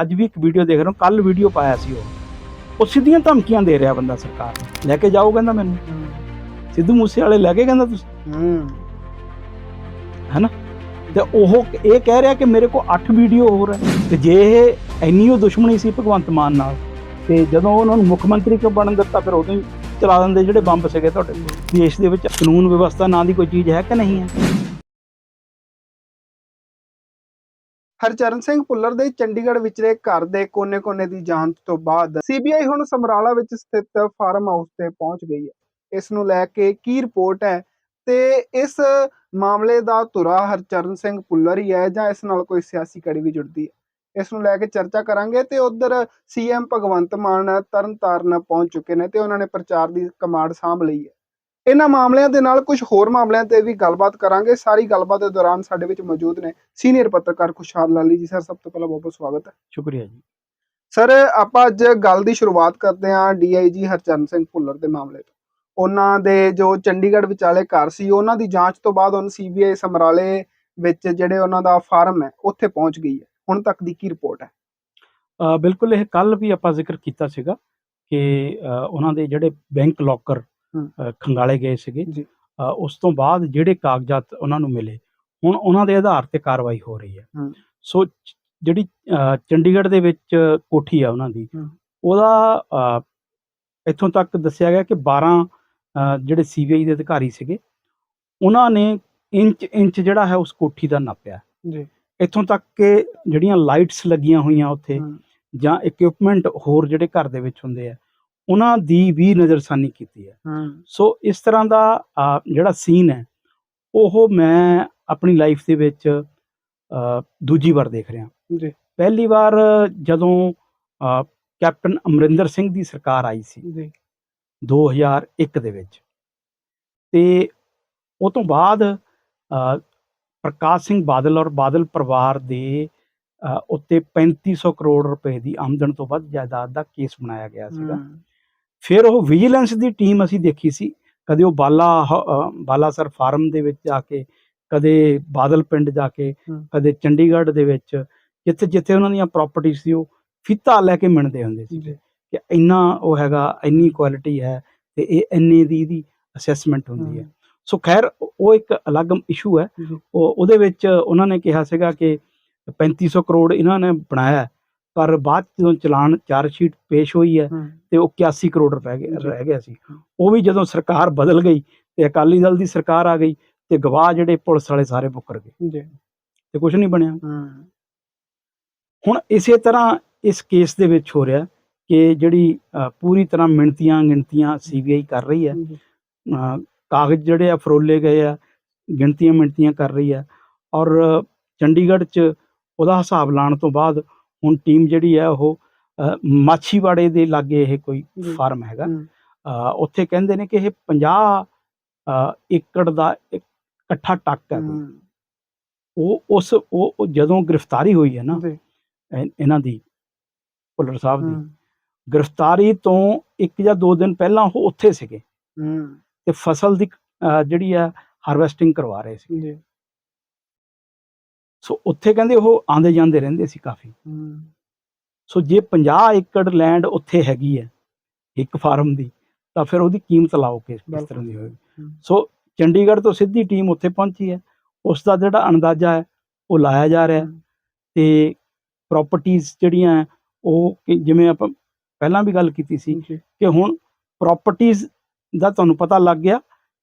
ਅੱਜ ਵੀ ਇੱਕ ਵੀਡੀਓ ਦੇਖ ਰਿਹਾ ਕੱਲ ਵੀਡੀਓ ਪਾਇਆ ਸੀ ਉਹ। ਉਹ ਸਿੱਧੀਆਂ ਧਮਕੀਆਂ ਦੇ ਰਿਹਾ ਬੰਦਾ ਸਰਕਾਰ ਨੂੰ। ਲੈ ਕੇ ਜਾਓ ਕਹਿੰਦਾ ਮੈਨੂੰ। ਸਿੱਧੂ ਮੂਸੇ ਵਾਲੇ ਲੈ ਕੇ ਕਹਿੰਦਾ ਤੁਸੀਂ। ਹੂੰ। ਤੇ ਉਹ ਇਹ ਕਹਿ ਰਿਹਾ ਕਿ ਮੇਰੇ ਕੋਲ 8 ਵੀਡੀਓ ਹੋਰ ਹੈ। ਤੇ ਜੇ ਇਹ ਇੰਨੀ ਉਹ ਦੁਸ਼ਮਣੀ ਸੀ ਭਗਵੰਤ ਮਾਨ ਨਾਲ ਤੇ ਜਦੋਂ ਉਹਨਾਂ ਨੂੰ ਮੁੱਖ ਮੰਤਰੀ ਕਿਉਂ ਬਣਨ ਦਿੱਤਾ ਫਿਰ ਉਦੋਂ ਹੀ ਚਲਾ ਦਿੰਦੇ ਜਿਹੜੇ ਬੰਬ ਸੀਗੇ ਤੁਹਾਡੇ ਦੇਸ਼ ਦੇ ਵਿੱਚ ਕਾਨੂੰਨ ਵਿਵਸਥਾ ਨਾਂ ਦੀ ਕੋਈ ਚੀਜ਼ ਹੈ ਕਿ ਨਹੀਂ ਹੈ? ਹਰਚਰਨ ਸਿੰਘ ਭੁੱਲਰ ਦੇ ਚੰਡੀਗੜ੍ਹ ਵਿਚਲੇ ਘਰ ਦੇ ਕੋਨੇ-ਕੋਨੇ ਦੀ ਜਾਂਚ ਤੋਂ ਬਾਅਦ ਸੀਬੀਆਈ ਹੁਣ ਸਮਰਾਲਾ ਵਿੱਚ ਸਥਿਤ ਫਾਰਮ ਹਾਊਸ ਤੇ ਪਹੁੰਚ ਗਈ ਹੈ। ਇਸ ਨੂੰ ਲੈ ਕੇ ਕੀ ਰਿਪੋਰਟ ਹੈ ਤੇ ਇਸ ਮਾਮਲੇ ਦਾ ਧੁਰਾ ਹਰਚਰਨ ਸਿੰਘ ਭੁੱਲਰ ਹੀ ਹੈ ਜਾਂ ਇਸ ਨਾਲ ਕੋਈ ਸਿਆਸੀ ਕੜੀ ਵੀ ਜੁੜਦੀ ਹੈ। ਇਸ ਨੂੰ ਲੈ ਕੇ ਚਰਚਾ ਕਰਾਂਗੇ ਤੇ ਉਧਰ ਸੀਐਮ ਭਗਵੰਤ ਮਾਨ ਤਰਨਤਾਰਨ ਪਹੁੰਚ ਚੁੱਕੇ ਨੇ ਤੇ ਉਹਨਾਂ ਨੇ ਪ੍ਰਚਾਰ ਦੀ ਕਮਾਂਡ ਸਾਂਭ ਲਈ ਹੈ। ਇਹਨਾਂ ਮਾਮਲਿਆਂ ਦੇ ਨਾਲ ਕੁਝ ਹੋਰ ਮਾਮਲਿਆਂ ਤੇ ਵੀ ਗੱਲਬਾਤ ਕਰਾਂਗੇ। ਸਾਰੀ ਗੱਲਬਾਤ ਦੇ ਦੌਰਾਨ ਸਾਡੇ ਵਿੱਚ ਮੌਜੂਦ ਨੇ ਸੀਨੀਅਰ ਪੱਤਰਕਾਰ ਖੁਸ਼ਹਾਲ ਲਾਲੀ ਜੀ। ਸਰ ਸਭ ਤੋਂ ਪਹਿਲਾਂ ਬਹੁਤ ਬਹੁਤ ਸਵਾਗਤ ਹੈ। ਸ਼ੁਕਰੀਆ ਜੀ। ਸਰ ਆਪਾਂ ਅੱਜ ਗੱਲ ਦੀ ਸ਼ੁਰੂਆਤ ਕਰਦੇ ਹਾਂ ਡੀਆਈਜੀ ਹਰਚਰਨ ਸਿੰਘ ਭੁੱਲਰ ਦੇ ਮਾਮਲੇ ਤੋਂ। ਉਹਨਾਂ ਦੇ ਜੋ ਚੰਡੀਗੜ੍ਹ ਵਿਚਾਲੇ ਘਰ ਸੀ ਉਹਨਾਂ ਦੀ ਜਾਂਚ ਤੋਂ ਬਾਅਦ ਹੁਣ ਸੀਬੀਆਈ ਸਮਰਾਲੇ ਵਿੱਚ ਜਿਹੜੇ ਉਹਨਾਂ ਦਾ ਫਾਰਮ ਹੈ ਉੱਥੇ ਪਹੁੰਚ ਗਈ ਹੈ। ਹੁਣ ਤੱਕ ਦੀ ਕੀ ਰਿਪੋਰਟ ਹੈ? ਬਿਲਕੁਲ ਇਹ ਕੱਲ ਵੀ ਆਪਾਂ ਜ਼ਿਕਰ ਕੀਤਾ ਸੀਗਾ ਕਿ ਉਹਨਾਂ ਦੇ ਜਿਹੜੇ ਬੈਂਕ ਲੋਕਰ ਖੰਗਾਲੇ ਗਏ ਸੀਗੇ ਉਸ ਤੋਂ ਬਾਅਦ ਜਿਹੜੇ ਕਾਗਜ਼ਾਤ ਉਹਨਾਂ ਨੂੰ ਮਿਲੇ ਹੁਣ ਉਹਨਾਂ ਦੇ ਆਧਾਰ ਤੇ ਕਾਰਵਾਈ ਹੋ ਰਹੀ ਹੈ। ਸੋ ਜਿਹੜੀ ਚੰਡੀਗੜ੍ਹ ਦੇ ਵਿੱਚ ਕੋਠੀ ਆ ਉਹਨਾਂ ਦੀ। ਉਹਦਾ ਇੱਥੋਂ ਤੱਕ ਦੱਸਿਆ ਗਿਆ ਕਿ 12 ਅ, ਜਿਹੜੇ ਸੀਬੀਆਈ ਦੇ ਅਧਿਕਾਰੀ ਸੀਗੇ ਉਹਨਾਂ ਨੇ ਇੰਚ ਇੰਚ ਜਿਹੜਾ ਹੈ ਉਸ ਕੋਠੀ ਦਾ ਨਾਪਿਆ ਜੀ ਇੱਥੋਂ ਤੱਕ ਕਿ ਜਿਹੜੀਆਂ ਲਾਈਟਸ ਲੱਗੀਆਂ ਹੋਈਆਂ ਉੱਥੇ। ਜਾਂ ਇਕਵਿਪਮੈਂਟ ਹੋਰ ਜਿਹੜੇ ਘਰ ਦੇ ਵਿੱਚ ਹੁੰਦੇ ਆ ਉਹਨਾਂ ਦੀ ਵੀ ਨਜ਼ਰਸਾਨੀ ਕੀਤੀ ਹੈ। ਹੂੰ। ਸੋ ਇਸ ਤਰ੍ਹਾਂ ਦਾ ਜਿਹੜਾ ਸੀਨ ਹੈ ਉਹ ਮੈਂ ਆਪਣੀ ਲਾਈਫ ਦੇ ਵਿੱਚ ਦੂਜੀ ਵਾਰ ਦੇਖ ਰਿਹਾ। ਜੀ। ਪਹਿਲੀ ਵਾਰ ਜਦੋਂ ਕੈਪਟਨ ਅਮਰਿੰਦਰ ਸਿੰਘ ਦੀ ਸਰਕਾਰ ਆਈ ਸੀ ਜੀ। 2001 ਦੇ ਵਿੱਚ। ਤੇ ਉਹ ਤੋਂ ਬਾਅਦ ਪ੍ਰਕਾਸ਼ ਸਿੰਘ ਬਾਦਲ ਔਰ ਬਾਦਲ ਪਰਿਵਾਰ ਦੇ ਉੱਤੇ 3500 ਕਰੋੜ ਰੁਪਏ ਦੀ ਆਮਦਨ ਤੋਂ ਵੱਧ ਜਾਇਦਾਦ ਦਾ ਕੇਸ ਬਣਾਇਆ ਗਿਆ ਸੀਗਾ। ਫਿਰ ਉਹ ਵਿਜੀਲੈਂਸ ਦੀ ਟੀਮ ਅਸੀਂ ਦੇਖੀ ਸੀ। ਕਦੇ ਉਹ ਬਾਲਾ ਅ, ਬਾਲਾਸਰ ਫਾਰਮ ਦੇ ਵਿੱਚ ਜਾ ਕੇ ਕਦੇ ਬਾਦਲ ਪਿੰਡ ਜਾ ਕੇ। ਕਦੇ ਚੰਡੀਗੜ੍ਹ ਦੇ ਵਿੱਚ ਜਿੱਥੇ ਜਿੱਥੇ ਉਹਨਾਂ ਦੀਆਂ ਪ੍ਰਾਪਰਟੀ ਸੀ ਉਹ ਫੀਤਾ ਲੈ ਕੇ ਮਿਣਦੇ ਹੁੰਦੇ ਸੀ ਕਿ ਇੰਨਾ ਉਹ ਹੈਗਾ ਇੰਨੀ ਕੁਆਲਿਟੀ ਹੈ ਤੇ ਇਹ ਇੰਨੇ ਦੀ ਇਹਦੀ ਅਸੈਸਮੈਂਟ ਹੁੰਦੀ ਹੈ। ਸੋ ਖੈਰ ਉਹ ਇੱਕ ਅਲੱਗ ਇਸ਼ੂ ਹੈ। ਉਹ ਉਹਦੇ ਵਿੱਚ ਉਹਨਾਂ ਨੇ ਕਿਹਾ ਸੀਗਾ ਕਿ 3500 ਕਰੋੜ ਇਹਨਾਂ ਨੇ ਬਣਾਇਆ ਪਰ ਬਾਅਦ ਜਦੋਂ ਚਲਾਨ ਚਾਰ ਸ਼ੀਟ ਪੇਸ਼ ਹੋਈ ਹੈ ਤੇ ਉਹ 81 ਕਰੋੜ ਰੁਪਏ। ਰਹਿ ਗਿਆ ਸੀ। ਉਹ ਵੀ ਜਦੋਂ ਸਰਕਾਰ ਬਦਲ ਗਈ ਤੇ ਅਕਾਲੀ ਦਲ ਦੀ ਸਰਕਾਰ ਆ ਗਈ ਤੇ ਗਵਾਹ ਜਿਹੜੇ ਪੁਲਿਸ ਵਾਲੇ ਸਾਰੇ ਮੁੱਕਰ ਗਏ। ਜੀ। ਤੇ ਕੁਝ ਨਹੀਂ ਬਣਿਆ। ਹੁਣ ਇਸੇ ਤਰ੍ਹਾਂ ਇਸ ਕੇਸ ਦੇ ਵਿੱਚ ਹੋ ਰਿਹਾ ਕਿ ਜਿਹੜੀ ਪੂਰੀ ਤਰ੍ਹਾਂ ਮਿਣਤੀਆਂ ਗਿਣਤੀਆਂ ਸੀਬੀਆਈ ਕਰ ਰਹੀ ਹੈ। ਕਾਗਜ਼ ਜਿਹੜੇ ਆ ਫਰੋਲੇ ਗਏ ਆ ਗਿਣਤੀਆਂ ਮਿਣਤੀਆਂ ਕਰ ਰਹੀ ਹੈ ਔਰ ਚੰਡੀਗੜ੍ਹ 'ਚ ਉਹਦਾ ਹਿਸਾਬ ਲਾਉਣ ਤੋਂ ਬਾਅਦ ਹੁਣ ਟੀਮ ਜਿਹੜੀ ਹੈ ਉਹ ਮਾਛੀਵਾੜੇ ਦੇ ਲਾਗੇ ਇਹ ਕੋਈ। ਫਾਰਮ ਹੈਗਾ। ਉੱਥੇ ਕਹਿੰਦੇ ਨੇ ਕਿ ਇਹ 50 ਅ, ਏਕੜ ਦਾ ਇੱਕ ਇਕੱਠਾ ਟੱਕ ਹੈ। ਉਹ ਉਸ ਉਹ ਜਦੋਂ ਗ੍ਰਿਫਤਾਰੀ ਹੋਈ ਹੈ ਨਾ ਇਹਨਾਂ ਦੀ ਭੁੱਲਰ ਸਾਹਿਬ ਦੀ ਗ੍ਰਿਫਤਾਰੀ ਤੋਂ ਇੱਕ ਜਾਂ ਦੋ ਦਿਨ ਪਹਿਲਾਂ ਉਹ ਉੱਥੇ ਸੀਗੇ। ਤੇ ਫਸਲ ਦੀ ਜਿਹੜੀ ਆ ਹਾਰਵੈਸਟਿੰਗ ਕਰਵਾ ਰਹੇ ਸੀ ਜੀ। ਸੋ ਉੱਥੇ ਕਹਿੰਦੇ ਉਹ ਆਂਦੇ ਜਾਂਦੇ ਰਹਿੰਦੇ ਸੀ ਕਾਫੀ। ਸੋ ਜੇ 50 ਏਕੜ ਲੈਂਡ ਉੱਥੇ ਹੈਗੀ ਹੈ ਇੱਕ ਫਾਰਮ ਦੀ ਤਾਂ ਫਿਰ ਉਹਦੀ ਕੀਮਤ ਲਾਓ ਕਿਸ। ਤਰ੍ਹਾਂ ਦੀ ਹੋਏਗੀ। ਹੂੰ। ਸੋ ਚੰਡੀਗੜ੍ਹ ਤੋਂ ਸਿੱਧੀ ਟੀਮ ਉੱਥੇ ਪਹੁੰਚੀ ਹੈ। ਉਸ ਦਾ ਜਿਹੜਾ ਅੰਦਾਜ਼ਾ ਹੈ ਉਹ ਲਾਇਆ ਜਾ ਰਿਹਾ ਤੇ ਪ੍ਰਾਪਰਟੀਆਂ ਜਿਹੜੀਆਂ ਉਹ ਜਿਵੇਂ ਆਪਾਂ ਪਹਿਲਾਂ ਵੀ ਗੱਲ ਕੀਤੀ ਸੀ ਕਿ ਹੁਣ ਪ੍ਰਾਪਰਟੀਆਂ ਦਾ ਤੁਹਾਨੂੰ ਪਤਾ ਲੱਗ ਗਿਆ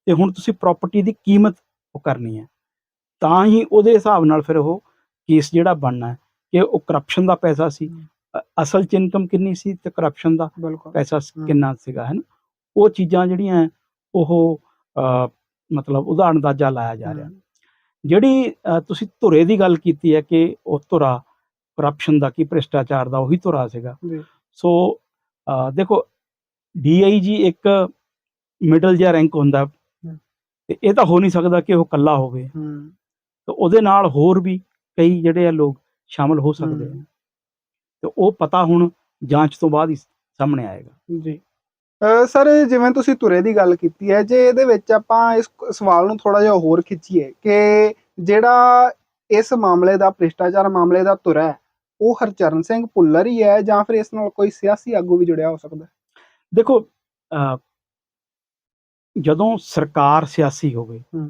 ਤੇ ਹੁਣ ਤੁਸੀਂ ਪ੍ਰਾਪਰਟੀ ਦੀ ਕੀਮਤ ਉਹ ਕਰਨੀ ਹੈ। ਤਾਂ ਹੀ ਉਹਦੇ ਹਿਸਾਬ ਨਾਲ ਫਿਰ ਉਹ ਕੇਸ ਜਿਹੜਾ ਬਣਨਾ ਹੈ ਕਿ ਉਹ ਕਰਪਸ਼ਨ ਦਾ ਪੈਸਾ ਸੀ। ਅਸਲ ਚ ਇਨਕਮ ਕਿੰਨੀ ਸੀ ਤੇ ਕਰਪਸ਼ਨ ਦਾ ਪੈਸਾ। ਕਿੰਨਾ ਸੀਗਾ ਹੈ ਨਾ? ਉਹ ਚੀਜ਼ਾਂ ਜਿਹੜੀਆਂ ਉਹ ਮਤਲਬ ਉਹਦਾ ਅੰਦਾਜ਼ਾ ਲਾਇਆ ਜਾ ਰਿਹਾ। ਜਿਹੜੀ ਤੁਸੀਂ ਧੁਰੇ ਦੀ ਗੱਲ ਕੀਤੀ ਹੈ ਕਿ ਉਹ ਧੁਰਾ ਕਰਪਸ਼ਨ ਦਾ ਕੀ ਭ੍ਰਿਸ਼ਟਾਚਾਰ ਦਾ ਉਹੀ ਧੁਰਾ ਸੀਗਾ। ਸੋ ਦੇਖੋ ਡੀਆਈਜੀ ਇੱਕ ਮਿਡਲ ਜਿਹਾ ਰੈਂਕ ਹੁੰਦਾ। ਤੇ ਇਹ ਤਾਂ ਹੋ ਨਹੀਂ ਸਕਦਾ ਕਿ ਉਹ ਕੱਲਾ ਹੋਵੇ। ਤੇ ਉਹਦੇ ਨਾਲ ਹੋਰ ਵੀ ਕਈ ਜਿਹੜੇ ਆ ਲੋਕ ਸ਼ਾਮਲ ਹੋ ਸਕਦੇ ਆ ਹੂੰ। ਤੇ ਉਹ ਪਤਾ ਹੁਣ ਜਾਂਚ ਤੋਂ ਬਾਅਦ ਹੀ ਸਾਹਮਣੇ ਆਏਗਾ ਜੀ ਸਰ ਜਿਵੇਂ ਤੁਸੀਂ ਤੁਰੇ ਦੀ ਗੱਲ ਕੀਤੀ ਹੈ ਜੇ ਇਹਦੇ ਵਿੱਚ ਆਪਾਂ ਇਸ ਸਵਾਲ ਨੂੰ ਥੋੜਾ ਜਿਹਾ ਹੋਰ ਖਿੱਚੀਏ ਕਿ ਜਿਹੜਾ ਇਸ ਮਾਮਲੇ ਦਾ ਭ੍ਰਿਸ਼ਟਾਚਾਰ ਮਾਮਲੇ ਦਾ ਤੁਰਾ ਹੈ ਉਹ ਹਰਚਰਨ ਸਿੰਘ ਭੁੱਲਰ ਹੀ ਹੈ ਜਾਂ ਫਿਰ ਇਸ ਨਾਲ ਕੋਈ ਸਿਆਸੀ ਆਗੂ ਵੀ ਜੁੜਿਆ ਹੋ ਸਕਦਾ ਦੇਖੋ ਜਦੋਂ ਸਰਕਾਰ ਸਿਆਸੀ ਹੋਵੇ ਹੂੰ।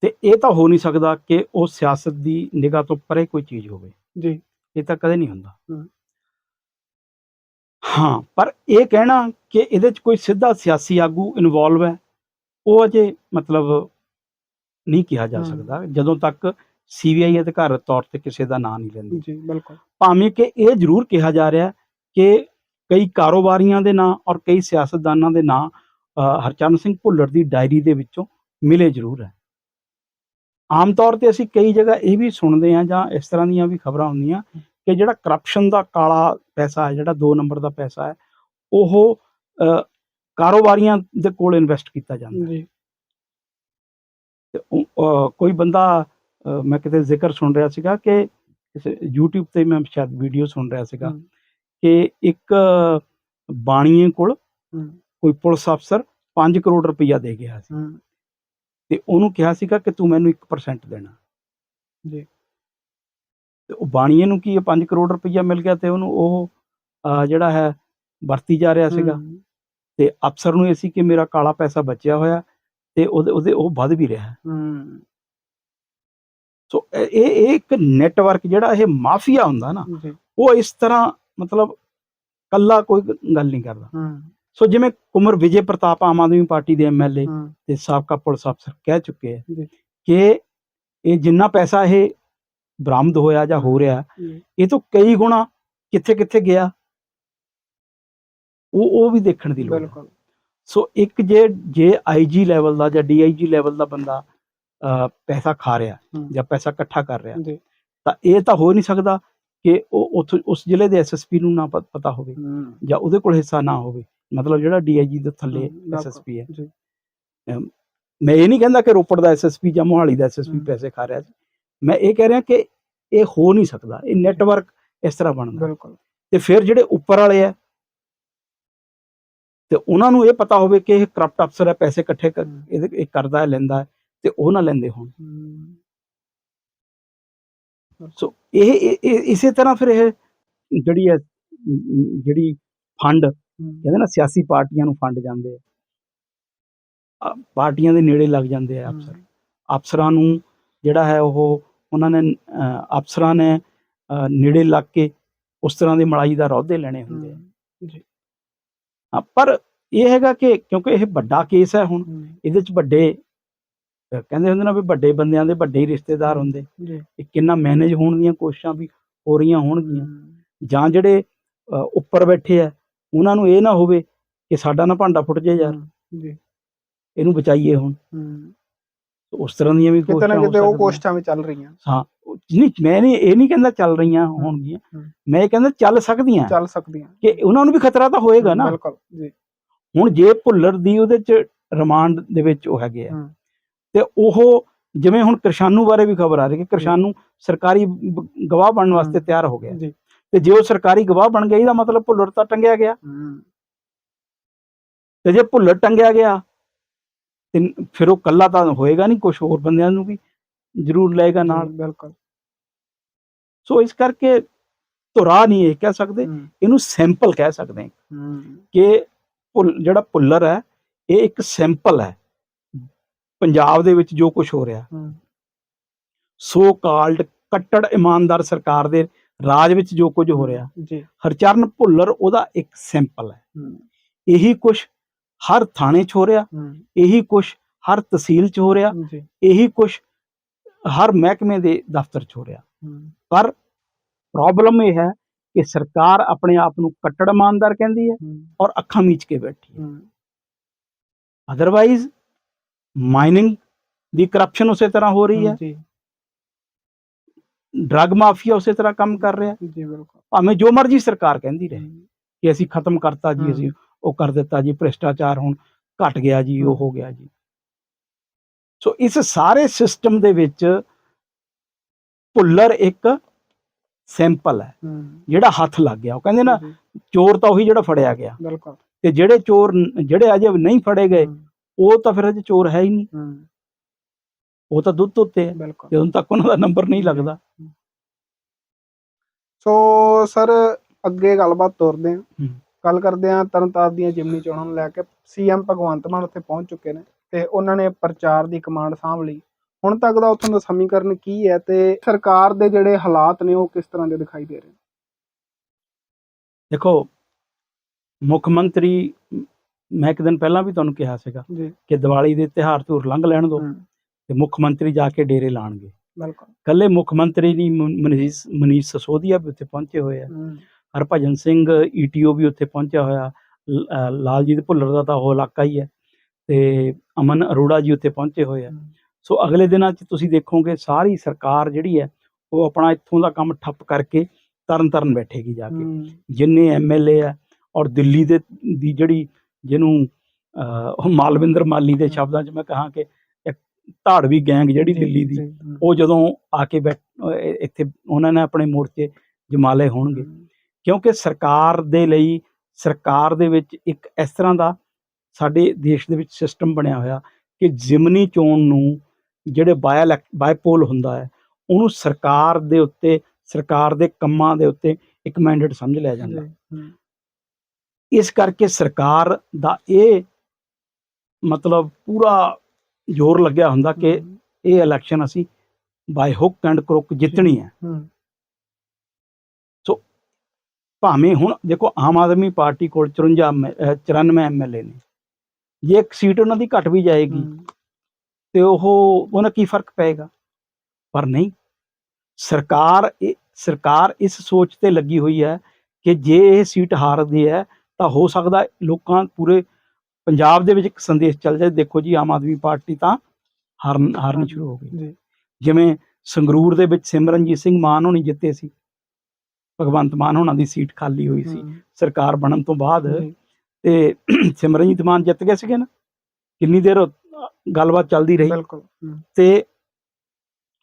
ਤੇ ਇਹ ਤਾਂ ਹੋ ਨਹੀਂ ਸਕਦਾ ਕਿ ਉਹ ਸਿਆਸਤ ਦੀ ਨਿਗਾਹ ਤੋਂ ਪਰੇ ਕੋਈ ਚੀਜ਼ ਹੋਵੇ। ਜੀ। ਇਹ ਤਾਂ ਕਦੇ ਨਹੀਂ ਹੁੰਦਾ। ਹੂੰ। ਪਰ ਇਹ ਕਹਿਣਾ ਕਿ ਇਹਦੇ 'ਚ ਕੋਈ ਸਿੱਧਾ ਸਿਆਸੀ ਆਗੂ ਇਨਵੋਲਵ ਹੈ ਉਹ ਅਜੇ ਮਤਲਬ ਨਹੀਂ ਕਿਹਾ ਜਾ। ਸਕਦਾ ਜਦੋਂ ਤੱਕ ਸੀਬੀਆਈ ਅਧਿਕਾਰਤ ਤੌਰ ਤੇ ਕਿਸੇ ਦਾ ਨਾਂ ਨਹੀਂ ਲੈਂਦੀ। ਜੀ ਬਿਲਕੁਲ। ਭਾਵੇਂ ਕਿ ਇਹ ਜ਼ਰੂਰ ਕਿਹਾ ਜਾ ਰਿਹਾ ਕਿ ਕਈ ਕਾਰੋਬਾਰੀਆਂ ਦੇ ਨਾਂ ਔਰ ਕਈ ਸਿਆਸਤਦਾਨਾਂ ਦੇ ਨਾਂ ਅ, ਹਰਚਰਨ ਸਿੰਘ ਭੁੱਲਰ ਦੀ ਡਾਇਰੀ ਦੇ ਵਿੱਚੋਂ ਮਿਲੇ ਜ਼ਰੂਰ ਹੈ। ਆਮ ਤੌਰ ਤੇ ਅਸੀਂ ਕਈ ਜਗ੍ਹਾ ਇਹ ਵੀ ਸੁਣਦੇ ਹਾਂ ਜਾਂ ਇਸ ਤਰ੍ਹਾਂ ਦੀਆਂ ਵੀ ਖਬਰਾਂ ਹੁੰਦੀਆਂ ਕਿ ਜਿਹੜਾ ਕਰਪਸ਼ਨ ਦਾ ਕਾਲਾ ਪੈਸਾ ਹੈ ਜਿਹੜਾ 2 ਨੰਬਰ ਦਾ ਪੈਸਾ ਹੈ ਉਹ ਕਾਰੋਬਾਰੀਆਂ ਦੇ ਕੋਲ ਇਨਵੈਸਟ ਕੀਤਾ ਜਾਂਦਾ ਹੈ। ਜੀ। ਕੋਈ ਬੰਦਾ ਮੈਂ ਕਿਤੇ ਜ਼ਿਕਰ ਸੁਣ ਰਿਹਾ ਸੀਗਾ ਕਿ YouTube ਤੇ ਮੈਂ ਸ਼ਾਇਦ ਵੀਡੀਓ ਸੁਣ ਰਿਹਾ ਸੀਗਾ। ਕਿ ਇੱਕ ਬਾਣੀਏ ਕੋਲ ਕੋਈ ਪੁਲਿਸ ਅਫਸਰ 5 ਕਰੋੜ ਰੁਪਈਆ ਦੇ ਗਿਆ ਸੀ। ਤੇ ਉਹਨੂੰ ਕਿਹਾ ਸੀਗਾ ਕਿ ਤੂੰ ਮੈਨੂੰ 1% ਦੇਣਾ। ਜੀ। ਤੇ ਉਹ ਬਾਣੀਏ ਨੂੰ ਕੀ ਇਹ 5 ਕਰੋੜ ਰੁਪਈਆ ਮਿਲ ਗਿਆ ਤੇ ਉਹਨੂੰ ਉਹ ਜਿਹੜਾ ਹੈ ਵਰਤੀ ਜਾ ਰਿਹਾ ਸੀਗਾ। ਤੇ ਅਫਸਰ ਨੂੰ ਇਹ ਸੀ ਕਿ ਮੇਰਾ ਕਾਲਾ ਪੈਸਾ ਬਚਿਆ ਹੋਇਆ ਤੇ ਉਹਦੇ ਉਹਦੇ ਉਹ ਵੱਧ ਵੀ ਰਿਹਾ। ਹੂੰ। ਸੋ ਇਹ ਇੱਕ ਨੈਟਵਰਕ ਜਿਹੜਾ ਇਹ ਮਾਫੀਆ ਹੁੰਦਾ ਨਾ ਉਹ ਇਸ ਤਰ੍ਹਾਂ ਮਤਲਬ ਕੱਲਾ ਕੋਈ ਗੱਲ ਨਹੀਂ ਕਰਦਾ। ਹੂੰ। ਸੋ ਜਿਵੇਂ ਕੁਮਰ ਵਿਜੇ ਪ੍ਰਤਾਪ ਆਮ ਆਦਮੀ ਪਾਰਟੀ ਦੇ ਐਮਐਲਏ ਤੇ ਸਾਬਕਾ ਪੁਲਿਸ ਅਫਸਰ ਕਹਿ ਚੁੱਕੇ ਹੈ ਜੀ। ਕਿ ਇਹ ਜਿੰਨਾ ਪੈਸਾ ਇਹ ਬਰਾਮਦ ਹੋਇਆ ਜਾਂ ਹੋ ਰਿਹਾ ਇਹ ਤੋਂ ਕਈ ਗੁਣਾ ਕਿੱਥੇ ਕਿੱਥੇ ਗਿਆ ਉਹ ਉਹ ਵੀ ਦੇਖਣ ਦੀ ਲੋੜ ਹੈ ਸੋ ਇੱਕ ਜੇ ਜੇ ਆਈਜੀ ਲੈਵਲ ਦਾ ਜਾਂ ਡੀਆਈਜੀ ਲੈਵਲ ਦਾ ਬੰਦਾ ਪੈਸਾ ਖਾ ਰਿਹਾ। ਜਾਂ ਪੈਸਾ ਇਕੱਠਾ ਕਰ ਰਿਹਾ ਤਾਂ ਇਹ ਤਾਂ ਹੋ ਨਹੀਂ ਸਕਦਾ ਕਿ ਉਹ ਉਸ ਜ਼ਿਲ੍ਹੇ ਦੇ ਐਸਐਸਪੀ ਨੂੰ ਨਾ ਪਤਾ ਹੋਵੇ ਜਾਂ ਉਹਦੇ ਕੋਲ ਹਿੱਸਾ ਨਾ ਹੋਵੇ। ਮਤਲਬ ਜਿਹੜਾ ਡੀਆਈਜੀ ਦੇ ਥੱਲੇ ਐਸਐਸਪੀ ਹੈ। ਜੀ। ਮੈਂ ਇਹ ਨਹੀਂ ਕਹਿੰਦਾ ਕਿ ਰੋਪੜ ਦਾ ਐਸਐਸਪੀ ਜਾਂ ਮੋਹਾਲੀ ਦਾ ਐਸਐਸਪੀ। ਪੈਸੇ ਖਾ ਰਿਹਾ ਸੀ। ਮੈਂ ਇਹ ਕਹਿ ਰਿਹਾ ਕਿ ਇਹ ਹੋ ਨਹੀਂ ਸਕਦਾ। ਇਹ ਨੈਟਵਰਕ ਇਸ ਤਰ੍ਹਾਂ ਬਣਦਾ। ਬਿਲਕੁਲ। ਤੇ ਫਿਰ ਜਿਹੜੇ ਉੱਪਰ ਵਾਲੇ ਆ ਤੇ ਉਹਨਾਂ ਨੂੰ ਇਹ ਪਤਾ ਹੋਵੇ ਕਿ ਇਹ ਕਰਪਟ ਅਫਸਰ ਹੈ ਪੈਸੇ ਇਕੱਠੇ ਇਹ ਕਰਦਾ ਹੈ ਲੈਂਦਾ ਤੇ ਉਹ ਨਾ ਲੈਂਦੇ ਹੋਣ। ਸੋ ਇਹ ਇਸੇ ਤਰ੍ਹਾਂ ਫਿਰ ਇਹ ਜਿਹੜੀ ਹੈ ਜਿਹੜੀ ਫੰਡ ਕਹਿੰਦੇ ਨਾ ਸਿਆਸੀ ਪਾਰਟੀਆਂ ਨੂੰ ਫੰਡ ਜਾਂਦੇ ਆ। ਪਾਰਟੀਆਂ ਦੇ ਨੇੜੇ ਲੱਗ ਜਾਂਦੇ ਆ ਅਫਸਰ। ਅਫਸਰਾਂ ਨੂੰ ਜਿਹੜਾ ਹੈ ਉਹ ਉਹਨਾਂ ਨੇ ਅਫਸਰਾਂ ਨੇ ਨੇੜੇ ਲੱਗ ਕੇ ਉਸ ਤਰ੍ਹਾਂ ਦੇ ਮਲਾਈ ਦਾ ਰੌਦੇ ਲੈਣੇ ਹੁੰਦੇ ਆ। ਹਾਂ, ਪਰ ਇਹ ਹੈਗਾ ਕਿ ਕਿਉਂਕਿ ਇਹ ਵੱਡਾ ਕੇਸ ਹੈ ਹੁਣ ਇਹਦੇ ਚ ਵੱਡੇ ਕਹਿੰਦੇ ਹੁੰਦੇ ਨਾ ਵੀ ਵੱਡੇ ਬੰਦਿਆਂ ਦੇ ਵੱਡੇ ਹੀ ਰਿਸ਼ਤੇਦਾਰ ਹੁੰਦੇ। ਜੀ। ਇਹ ਕਿੰਨਾ ਮੈਨੇਜ ਹੋਣ ਦੀਆਂ ਕੋਸ਼ਿਸ਼ਾਂ ਵੀ ਹੋ ਰਹੀਆਂ ਹੋਣਗੀਆਂ। ਜਾਂ ਜਿਹੜੇ ਉੱਪਰ ਬੈਠੇ ਆ ਉਹਨਾਂ ਨੂੰ ਇਹ ਨਾ ਹੋਵੇ ਕਿ ਸਾਡਾ ਨਾ ਭਾਂਡਾ ਫੁੱਟ ਜੇ ਯਾਰ। ਜੀ। ਇਹਨੂੰ ਬਚਾਈਏ ਹੁਣ। ਹੂੰ ਉਸ ਤਰ੍ਹਾਂ ਦੀਆਂ ਵੀ ਕਿਤੇ ਕੋਸ਼ਿਸ਼ਾਂ ਨਾ ਹੋ ਕਿਤੇ ਉਹ। ਕੋਸ਼ਿਸ਼ਾਂ ਵੀ ਚੱਲ ਰਹੀਆਂ। ਹਾਂ ਨਹੀਂ ਮੈਂ ਨਹੀਂ ਇਹ ਨਹੀਂ ਕਹਿੰਦਾ ਚੱਲ ਰਹੀਆਂ ਹੋਣਗੀਆਂ। ਮੈਂ ਇਹ ਕਹਿੰਦਾ ਚੱਲ ਸਕਦੀਆਂ। ਚੱਲ ਸਕਦੀਆਂ। ਕਿ ਉਹਨਾਂ ਨੂੰ ਵੀ ਖਤਰਾ ਤਾਂ ਹੋਏਗਾ ਨਾ। ਬਿਲਕੁਲ ਜੀ। ਹੁਣ ਜੇ ਭੁੱਲਰ ਦੀ ਉਹਦੇ ਚ ਰਿਮਾਂਡ ਦੇ ਵਿੱਚ ਉਹ ਹੈਗੇ ਆ। ਤੇ ਉਹ ਜਿਵੇਂ ਹੁਣ ਕਿਰਸ਼ਾਨੂ ਬਾਰੇ ਵੀ ਖਬਰ ਆ ਰਹੀ ਕਿ ਕਿਰਸ਼ਾਨੂ ਸਰਕਾਰੀ ਗਵਾਹ ਬਣਨ ਵਾਸਤੇ। ਤਿਆਰ ਹੋ ਗਿਆ। ਜੀ। ਤੇ ਜੇ ਉਹ ਸਰਕਾਰੀ ਗਵਾਹ ਬਣ ਗਿਆ ਇਹਦਾ ਮਤਲਬ ਭੁੱਲਰ ਤਾਂ ਟੰਗਿਆ ਗਿਆ। ਹੂੰ। ਤੇ ਜੇ ਭੁੱਲਰ ਟੰਗਿਆ ਗਿਆ ਤੇ ਫਿਰ ਉਹ ਕੱਲਾ ਤਾਂ ਹੋਏਗਾ ਨਹੀਂ ਕੁਝ ਹੋਰ ਬੰਦਿਆਂ ਨੂੰ ਵੀ ਜ਼ਰੂਰ ਲਏਗਾ ਨਾਲ। ਬਿਲਕੁਲ। ਸੋ ਇਸ ਕਰਕੇ ਧੁਰਾ ਨਹੀਂ ਇਹ ਕਹਿ ਸਕਦੇ ਇਹਨੂੰ ਸੈਂਪਲ ਕਹਿ ਸਕਦੇ ਕਿ ਭੁੱਲ ਜਿਹੜਾ ਭੁੱਲਰ ਹੈ ਇਹ ਇੱਕ ਸੈਂਪਲ ਹੈ। ਪੰਜਾਬ ਦੇ ਵਿੱਚ ਜੋ ਕੁਝ ਹੋ ਰਿਹਾ। ਸੋ ਕਾਲਡ ਕੱਟੜ ਇਮਾਨਦਾਰ ਸਰਕਾਰ ਦੇ ਰਾਜ ਵਿੱਚ ਜੋ ਕੁਝ ਹੋ ਰਿਹਾ ਜੀ। ਹਰਚਰਨ ਭੁੱਲਰ ਉਹਦਾ ਇੱਕ ਸੈਂਪਲ ਹੈ। ਇਹੀ ਕੁਝ ਹਰ ਥਾਣੇ 'ਚ ਹੋ ਰਿਹਾ ਇਹੀ ਕੁਝ ਹਰ ਤਹਿਸੀਲ 'ਚ ਹੋ ਰਿਹਾ ਇਹੀ ਕੁਝ ਹਰ ਮਹਿਕਮੇ ਦੇ ਦਫ਼ਤਰ 'ਚ ਹੋ ਰਿਹਾ। ਪਰ ਪ੍ਰੋਬਲਮ ਇਹ ਹੈ ਕਿ ਸਰਕਾਰ ਆਪਣੇ ਆਪ ਨੂੰ ਕੱਟੜ ਇਮਾਨਦਾਰ ਕਹਿੰਦੀ ਹੈ ਔਰ ਅੱਖਾਂ ਮੀਚ ਕੇ ਬੈਠੀ ਹੈ। ਅਦਰਵਾਈਜ਼ ਮਾਈਨਿੰਗ ਦੀ ਕਰਪਸ਼ਨ ਉਸੇ ਤਰ੍ਹਾਂ ਹੋ ਰਹੀ ਹੈ। ਡਰੱਗ ਮਾਫੀਆ ਉਸੇ ਤਰ੍ਹਾਂ ਕੰਮ ਕਰ ਰਿਹਾ। ਜੀ ਬਿਲਕੁਲ। ਭਾਵੇਂ ਜੋ ਮਰਜ਼ੀ ਸਰਕਾਰ ਕਹਿੰਦੀ ਰਹੇ ਕਿ ਅਸੀਂ ਖਤਮ ਕਰਤਾ ਜੀ। ਅਸੀਂ ਉਹ ਕਰ ਦਿੱਤਾ ਜੀ ਭ੍ਰਿਸ਼ਟਾਚਾਰ ਹੁਣ ਘਟ ਗਿਆ ਜੀ ਉਹ ਹੋ। ਗਿਆ ਜੀ। ਸੋ ਇਸ ਸਾਰੇ ਸਿਸਟਮ ਦੇ ਵਿੱਚ ਭੁੱਲਰ ਇੱਕ ਸੈਂਪਲ ਹੈ। ਜਿਹੜਾ ਹੱਥ ਲੱਗ ਗਿਆ। ਉਹ ਕਹਿੰਦੇ ਨਾ ਚੋਰ ਤਾਂ ਉਹੀ ਜਿਹੜਾ ਫੜਿਆ ਗਿਆ। ਬਿਲਕੁਲ। ਤੇ ਜਿਹੜੇ ਚੋਰ ਜਿਹੜੇ ਅਜੇ ਨਹੀਂ ਫੜੇ ਗਏ ਉਹ ਤਾਂ ਫਿਰ ਅਜੇ ਚੋਰ ਹੈ ਹੀ ਨਹੀਂ। ਉਹ ਤਾਂ ਦੁੱਧ ਉੱਤੇ ਹੈ ਬਿਲਕੁਲ। ਜਦੋਂ ਤੱਕ ਉਹਨਾਂ ਦਾ ਨੰਬਰ ਨਹੀਂ ਲੱਗਦਾ। ਸੋ ਸਰ ਅੱਗੇ ਗੱਲਬਾਤ ਤੋਰਦੇ ਹਾਂ। ਗੱਲ ਕਰਦੇ ਹਾਂ ਤਰਨਤਾਰਨ ਦੀਆਂ ਜਿਮਨੀ ਚੋਣਾਂ ਨੂੰ ਲੈ ਕੇ। ਸੀਐਮ ਭਗਵੰਤ ਮਾਨ ਉੱਥੇ ਪਹੁੰਚ ਚੁੱਕੇ ਨੇ ਤੇ ਉਹਨਾਂ ਨੇ ਪ੍ਰਚਾਰ ਦੀ ਕਮਾਂਡ ਸਾਂਭ ਲਈ। ਹੁਣ ਤੱਕ ਦਾ ਉੱਥੋਂ ਦਾ ਸਮੀਕਰਨ ਕੀ ਹੈ ਤੇ ਸਰਕਾਰ ਦੇ ਜਿਹੜੇ ਹਾਲਾਤ ਨੇ ਉਹ ਕਿਸ ਤਰ੍ਹਾਂ ਦੇ ਦਿਖਾਈ ਦੇ ਰਹੇ ਨੇ? ਦੇਖੋ ਮੁੱਖ ਮੰਤਰੀ ਮ- ਇੱਕ ਦਿਨ ਪਹਿਲਾਂ ਵੀ ਤੁਹਾਨੂੰ ਕਿਹਾ ਸੀਗਾ ਕਿ ਦੀਵਾਲੀ ਦੇ ਤਿਉਹਾਰ ਧੂਰ ਲੰਘ ਲੈਣ ਦਿਓ ਹੂੰ, ਤੇ ਮੁੱਖ ਮੰਤਰੀ ਜਾ ਕੇ ਡੇਰੇ ਲਾਣਗੇ। ਬਿਲਕੁਲ। ਕੱਲੇ ਮੁੱਖ ਮੰਤਰੀ ਨਹੀਂ ਮਨੀਸ਼ ਮਨੀਸ਼ ਸਸੋਦੀਆ ਵੀ ਉੱਥੇ ਪਹੁੰਚੇ ਹੋਏ ਆ। ਹਰਭਜਨ ਸਿੰਘ ਈਟੀਓ ਵੀ ਉੱਥੇ ਪਹੁੰਚਿਆ ਹੋਇਆ। ਲਾਲਜੀਤ ਭੁੱਲਰ ਦਾ ਤਾਂ ਉਹ ਇਲਾਕਾ ਹੀ ਹੈ। ਤੇ ਅਮਨ ਅਰੋੜਾ ਜੀ ਉੱਥੇ ਪਹੁੰਚੇ ਹੋਏ ਆ। ਸੋ ਅਗਲੇ ਦਿਨਾਂ 'ਚ ਤੁਸੀਂ ਦੇਖੋਗੇ ਸਾਰੀ ਸਰਕਾਰ ਜਿਹੜੀ ਹੈ ਉਹ ਆਪਣਾ ਇੱਥੋਂ ਦਾ ਕੰਮ ਠੱਪ ਕਰਕੇ ਤਰਨ ਤਰਨ ਬੈਠੇਗੀ ਜਾ ਕੇ। ਜਿੰਨੇ ਐਮਐਲਏ ਆ ਔਰ ਦਿੱਲੀ ਦੇ ਦੀ ਜਿਹੜੀ ਜਿਹਨੂੰ ਉਹ ਮਾਲਵਿੰਦਰ ਮਾਲੀ ਦੇ ਸ਼ਬਦਾਂ 'ਚ ਮੈਂ ਕਹਾਂ ਕਿ ਧਾੜਵੀ ਗੈਂਗ ਜਿਹੜੀ ਦਿੱਲੀ ਦੀ ਉਹ ਜਦੋਂ ਆ ਕੇ ਇੱਥੇ ਉਹਨਾਂ ਨੇ ਆਪਣੇ ਮੋਰਚੇ ਜਮਾਲੇ ਹੋਣਗੇ। ਕਿਉਂਕਿ ਸਰਕਾਰ ਦੇ ਲਈ ਸਰਕਾਰ ਦੇ ਵਿੱਚ ਇੱਕ ਇਸ ਤਰ੍ਹਾਂ ਦਾ ਸਾਡੇ ਦੇਸ਼ ਦੇ ਵਿੱਚ ਸਿਸਟਮ ਬਣਿਆ ਹੋਇਆ ਕਿ ਜ਼ਿਮਨੀ ਚੋਣ ਨੂੰ ਜਿਹੜੇ ਬਾਈ ਬਾਈਪੋਲ ਹੁੰਦਾ ਹੈ ਉਹਨੂੰ ਸਰਕਾਰ ਦੇ ਉੱਤੇ ਸਰਕਾਰ ਦੇ ਕੰਮਾਂ ਦੇ ਉੱਤੇ ਇੱਕ ਮੈਂਡੇਟ ਸਮਝ ਲਿਆ ਜਾਂਦਾ ਇਸ ਕਰਕੇ ਸਰਕਾਰ ਦਾ ਇਹ ਮਤਲਬ ਪੂਰਾ ਜ਼ੋਰ ਲੱਗਿਆ ਹੁੰਦਾ ਕਿ ਇਹ ਇਲੈਕਸ਼ਨ ਅਸੀਂ ਬਾਈ ਹੁੱਕ ਐਂਡ ਕਰੁੱਕ ਜਿੱਤਣੀ ਹੈ। ਹੂੰ, ਭਾਵੇਂ ਹੁਣ ਦੇਖੋ ਆਮ ਆਦਮੀ ਪਾਰਟੀ ਕੋਲ 54 ਐਮ- ਅਹ 94 ਐਮਐਲਏ ਨੇ। ਜੇ ਇੱਕ ਸੀਟ ਉਹਨਾਂ ਦੀ ਘਟ ਵੀ ਜਾਏਗੀ ਤੇ ਉਹ ਉਹਨਾਂ ਕੀ ਫ਼ਰਕ ਪਏਗਾ? ਪਰ ਨਹੀਂ। ਸਰਕਾਰ ਇਹ- ਸਰਕਾਰ ਇਸ ਸੋਚ ਤੇ ਲੱਗੀ ਹੋਈ ਹੈ ਕਿ ਜੇ ਇਹ ਸੀਟ ਹਾਰਦੀ ਹੈ ਤਾਂ ਹੋ ਸਕਦਾ ਲੋਕਾਂ ਪੂਰੇ ਪੰਜਾਬ ਦੇ ਵਿੱਚ ਇੱਕ ਸੰਦੇਸ਼ ਚੱਲ ਜਾਏ ਦੇਖੋ ਜੀ ਆਮ ਆਦਮੀ ਪਾਰਟੀ ਤਾਂ ਹਾਰਨ ਹਾਰਨੀ ਸ਼ੁਰੂ ਹੋ ਗਈ। ਜਿਵੇਂ ਸੰਗਰੂਰ ਦੇ ਵਿੱਚ ਸਿਮਰਨਜੀਤ ਸਿੰਘ ਮਾਨ ਹੋਣੀ ਜਿੱਤੇ ਸੀ ਭਗਵੰਤ ਮਾਨ ਹੋਣਾ ਦੀ ਸੀਟ ਖਾਲੀ ਹੋਈ ਸੀ ਸਰਕਾਰ ਬਣਨ ਤੋਂ ਬਾਅਦ ਤੇ ਸਿਮਰਨਜੀਤ ਮਾਨ ਜਿੱਤ ਗਏ ਸੀਗੇ ਨਾ ਕਿੰਨੀ ਦੇਰ ਗੱਲਬਾਤ ਚੱਲਦੀ ਰਹੀ। ਬਿਲਕੁਲ ਤੇ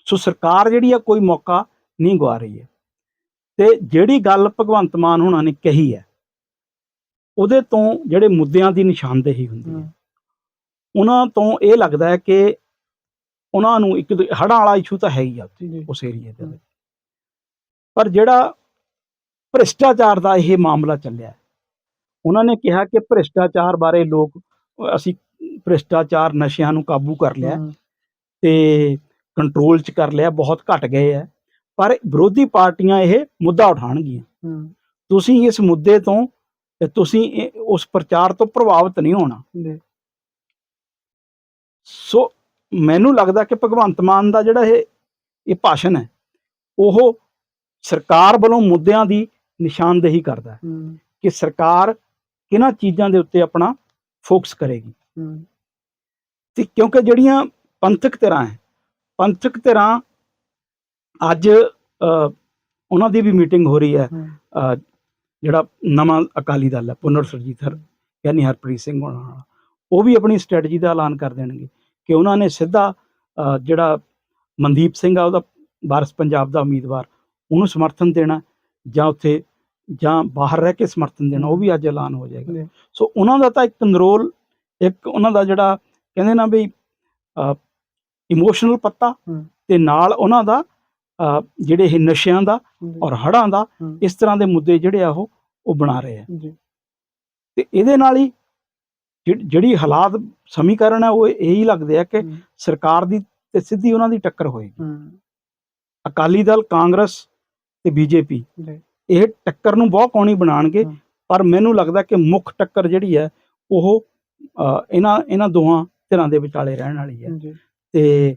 ਸੋ ਸਰਕਾਰ ਜਿਹੜੀ ਆ ਕੋਈ ਮੌਕਾ ਨਹੀਂ ਗਵਾ ਰਹੀ ਹੈ। ਤੇ ਜਿਹੜੀ ਗੱਲ ਭਗਵੰਤ ਮਾਨ ਹੋਣਾ ਨੇ ਕਹੀ ਹੈ ਉਹਦੇ ਤੋਂ ਜਿਹੜੇ ਮੁੱਦਿਆਂ ਦੀ ਨਿਸ਼ਾਨਦੇਹੀ ਹੁੰਦੀ ਹੈ। ਉਹਨਾਂ ਤੋਂ ਇਹ ਲੱਗਦਾ ਹੈ ਕਿ ਉਹਨਾਂ ਨੂੰ ਇੱਕ ਹੜਾਂ ਵਾਲਾ ਇਸ਼ੂ ਤਾਂ ਹੈ ਹੀ ਆ ਉਸ ਏਰੀਏ ਦੇ ਵਿੱਚ। ਪਰ ਜਿਹੜਾ ਭ੍ਰਿਸ਼ਟਾਚਾਰ ਦਾ ਇਹ ਮਾਮਲਾ ਚੱਲਿਆ ਉਹਨਾਂ ਨੇ ਕਿਹਾ ਕਿ ਭ੍ਰਿਸ਼ਟਾਚਾਰ ਬਾਰੇ ਲੋਕ ਅਸੀਂ ਭ੍ਰਿਸ਼ਟਾਚਾਰ ਨਸ਼ਿਆਂ ਨੂੰ ਕਾਬੂ ਕਰ ਲਿਆ ਤੇ ਕੰਟਰੋਲ 'ਚ ਕਰ ਲਿਆ ਬਹੁਤ ਘਟ ਗਏ ਹੈ। ਪਰ ਵਿਰੋਧੀ ਪਾਰਟੀਆਂ ਇਹ ਮੁੱਦਾ ਉਠਾਉਣਗੀਆਂ। ਹੂੰ, ਤੁਸੀਂ ਇਸ ਮੁੱਦੇ ਤੋਂ ਤੇ ਤੁਸੀਂ ਇਹ- ਉਸ ਪ੍ਰਚਾਰ ਤੋਂ ਪ੍ਰਭਾਵਿਤ ਨਹੀਂ ਹੋਣਾ। ਜੀ, ਸੋ ਮੈਨੂੰ ਲੱਗਦਾ ਕਿ ਭਗਵੰਤ ਮਾਨ ਦਾ ਜਿਹੜਾ ਇਹ ਇਹ ਭਾਸ਼ਣ ਹੈ ਉਹ ਸਰਕਾਰ ਵੱਲੋਂ ਮੁੱਦਿਆਂ ਦੀ ਨਿਸ਼ਾਨਦੇਹੀ ਕਰਦਾ ਹੈ ਹੂੰ, ਕਿ ਸਰਕਾਰ ਕਿਹਨਾਂ ਚੀਜ਼ਾਂ ਦੇ ਉੱਤੇ ਆਪਣਾ ਫੋਕਸ ਕਰੇਗੀ। ਹੂੰ, ਤੇ ਕਿਉਂਕਿ ਜਿਹੜੀਆਂ ਪੰਥਕ ਧਿਰਾਂ ਹੈ ਪੰਥਕ ਧਿਰਾਂ ਅੱਜ ਅ, ਉਹਨਾਂ ਦੀ ਵੀ ਮੀਟਿੰਗ ਹੋ ਰਹੀ ਹੈ ਹੂੰ, ਅ, ਜਿਹੜਾ ਨਵਾਂ ਅਕਾਲੀ ਦਲ ਹੈ ਪੁਨਰ ਸੁਰਜੀਤ ਹਰ ਯਾਨੀ ਹਰਪ੍ਰੀਤ ਸਿੰਘ ਹੋਣਾ ਵਾਲਾ ਉਹ ਵੀ ਆਪਣੀ ਸਟ੍ਰੈਟਜੀ ਦਾ ਐਲਾਨ ਕਰ ਦੇਣਗੇ ਕਿ ਉਹਨਾਂ ਨੇ ਸਿੱਧਾ ਜਿਹੜਾ ਮਨਦੀਪ ਸਿੰਘ ਆ ਉਹਦਾ ਵਾਰਸ ਪੰਜਾਬ ਦਾ ਉਮੀਦਵਾਰ ਉਹਨੂੰ ਸਮਰਥਨ ਦੇਣਾ ਜਾਂ ਉੱਥੇ ਜਾਂ ਬਾਹਰ ਰਹਿ ਕੇ ਸਮਰਥਨ ਦੇਣਾ ਉਹ ਵੀ ਅੱਜ ਐਲਾਨ ਹੋ ਜਾਏਗਾ ਸੋ ਉਹਨਾਂ ਦਾ ਤਾਂ ਇੱਕ ਨਰੋਲ ਇੱਕ ਉਹਨਾਂ ਦਾ ਜਿਹੜਾ ਕਹਿੰਦੇ ਨਾ ਵੀ ਇਮੋਸ਼ਨਲ ਪੱਤਾ। ਤੇ ਨਾਲ ਉਹਨਾਂ ਦਾ ਜਿਹੜੇ ਇਹ ਨਸ਼ਿਆਂ ਦਾ ਔਰ ਹੜ੍ਹਾਂ ਦਾ ਇਸ ਤਰ੍ਹਾਂ ਦੇ ਮੁੱਦੇ ਜਿਹੜੇ ਆ ਉਹ ਉਹ ਬਣਾ ਰਹੇ ਆ। ਤੇ ਇਹਦੇ ਨਾਲ ਹੀ ਜਿਹ- ਜਿਹੜੀ ਹਾਲਾਤ ਸਮੀਕਰਨ ਹੈ ਉਹ ਇਹੀ ਲੱਗਦੇ ਆ ਕਿ ਸਰਕਾਰ ਦੀ ਤੇ ਸਿੱਧੀ ਉਹਨਾਂ ਦੀ ਟੱਕਰ ਹੋਏਗੀ। ਅਕਾਲੀ ਦਲ ਕਾਂਗਰਸ ਤੇ ਬੀਜੇਪੀ ਇਹ ਟੱਕਰ ਨੂੰ ਬਹੁਤ ਕੌਣੀ ਬਣਾਉਣਗੇ ਹੂੰ। ਪਰ ਮੈਨੂੰ ਲੱਗਦਾ ਕਿ ਮੁੱਖ ਟੱਕਰ ਜਿਹੜੀ ਹੈ ਉਹ ਇਹਨਾਂ ਇਹਨਾਂ ਦੋਹਾਂ ਧਿਰਾਂ ਦੇ ਵਿਚਾਲੇ ਰਹਿਣ ਵਾਲੀ ਹੈ ਤੇ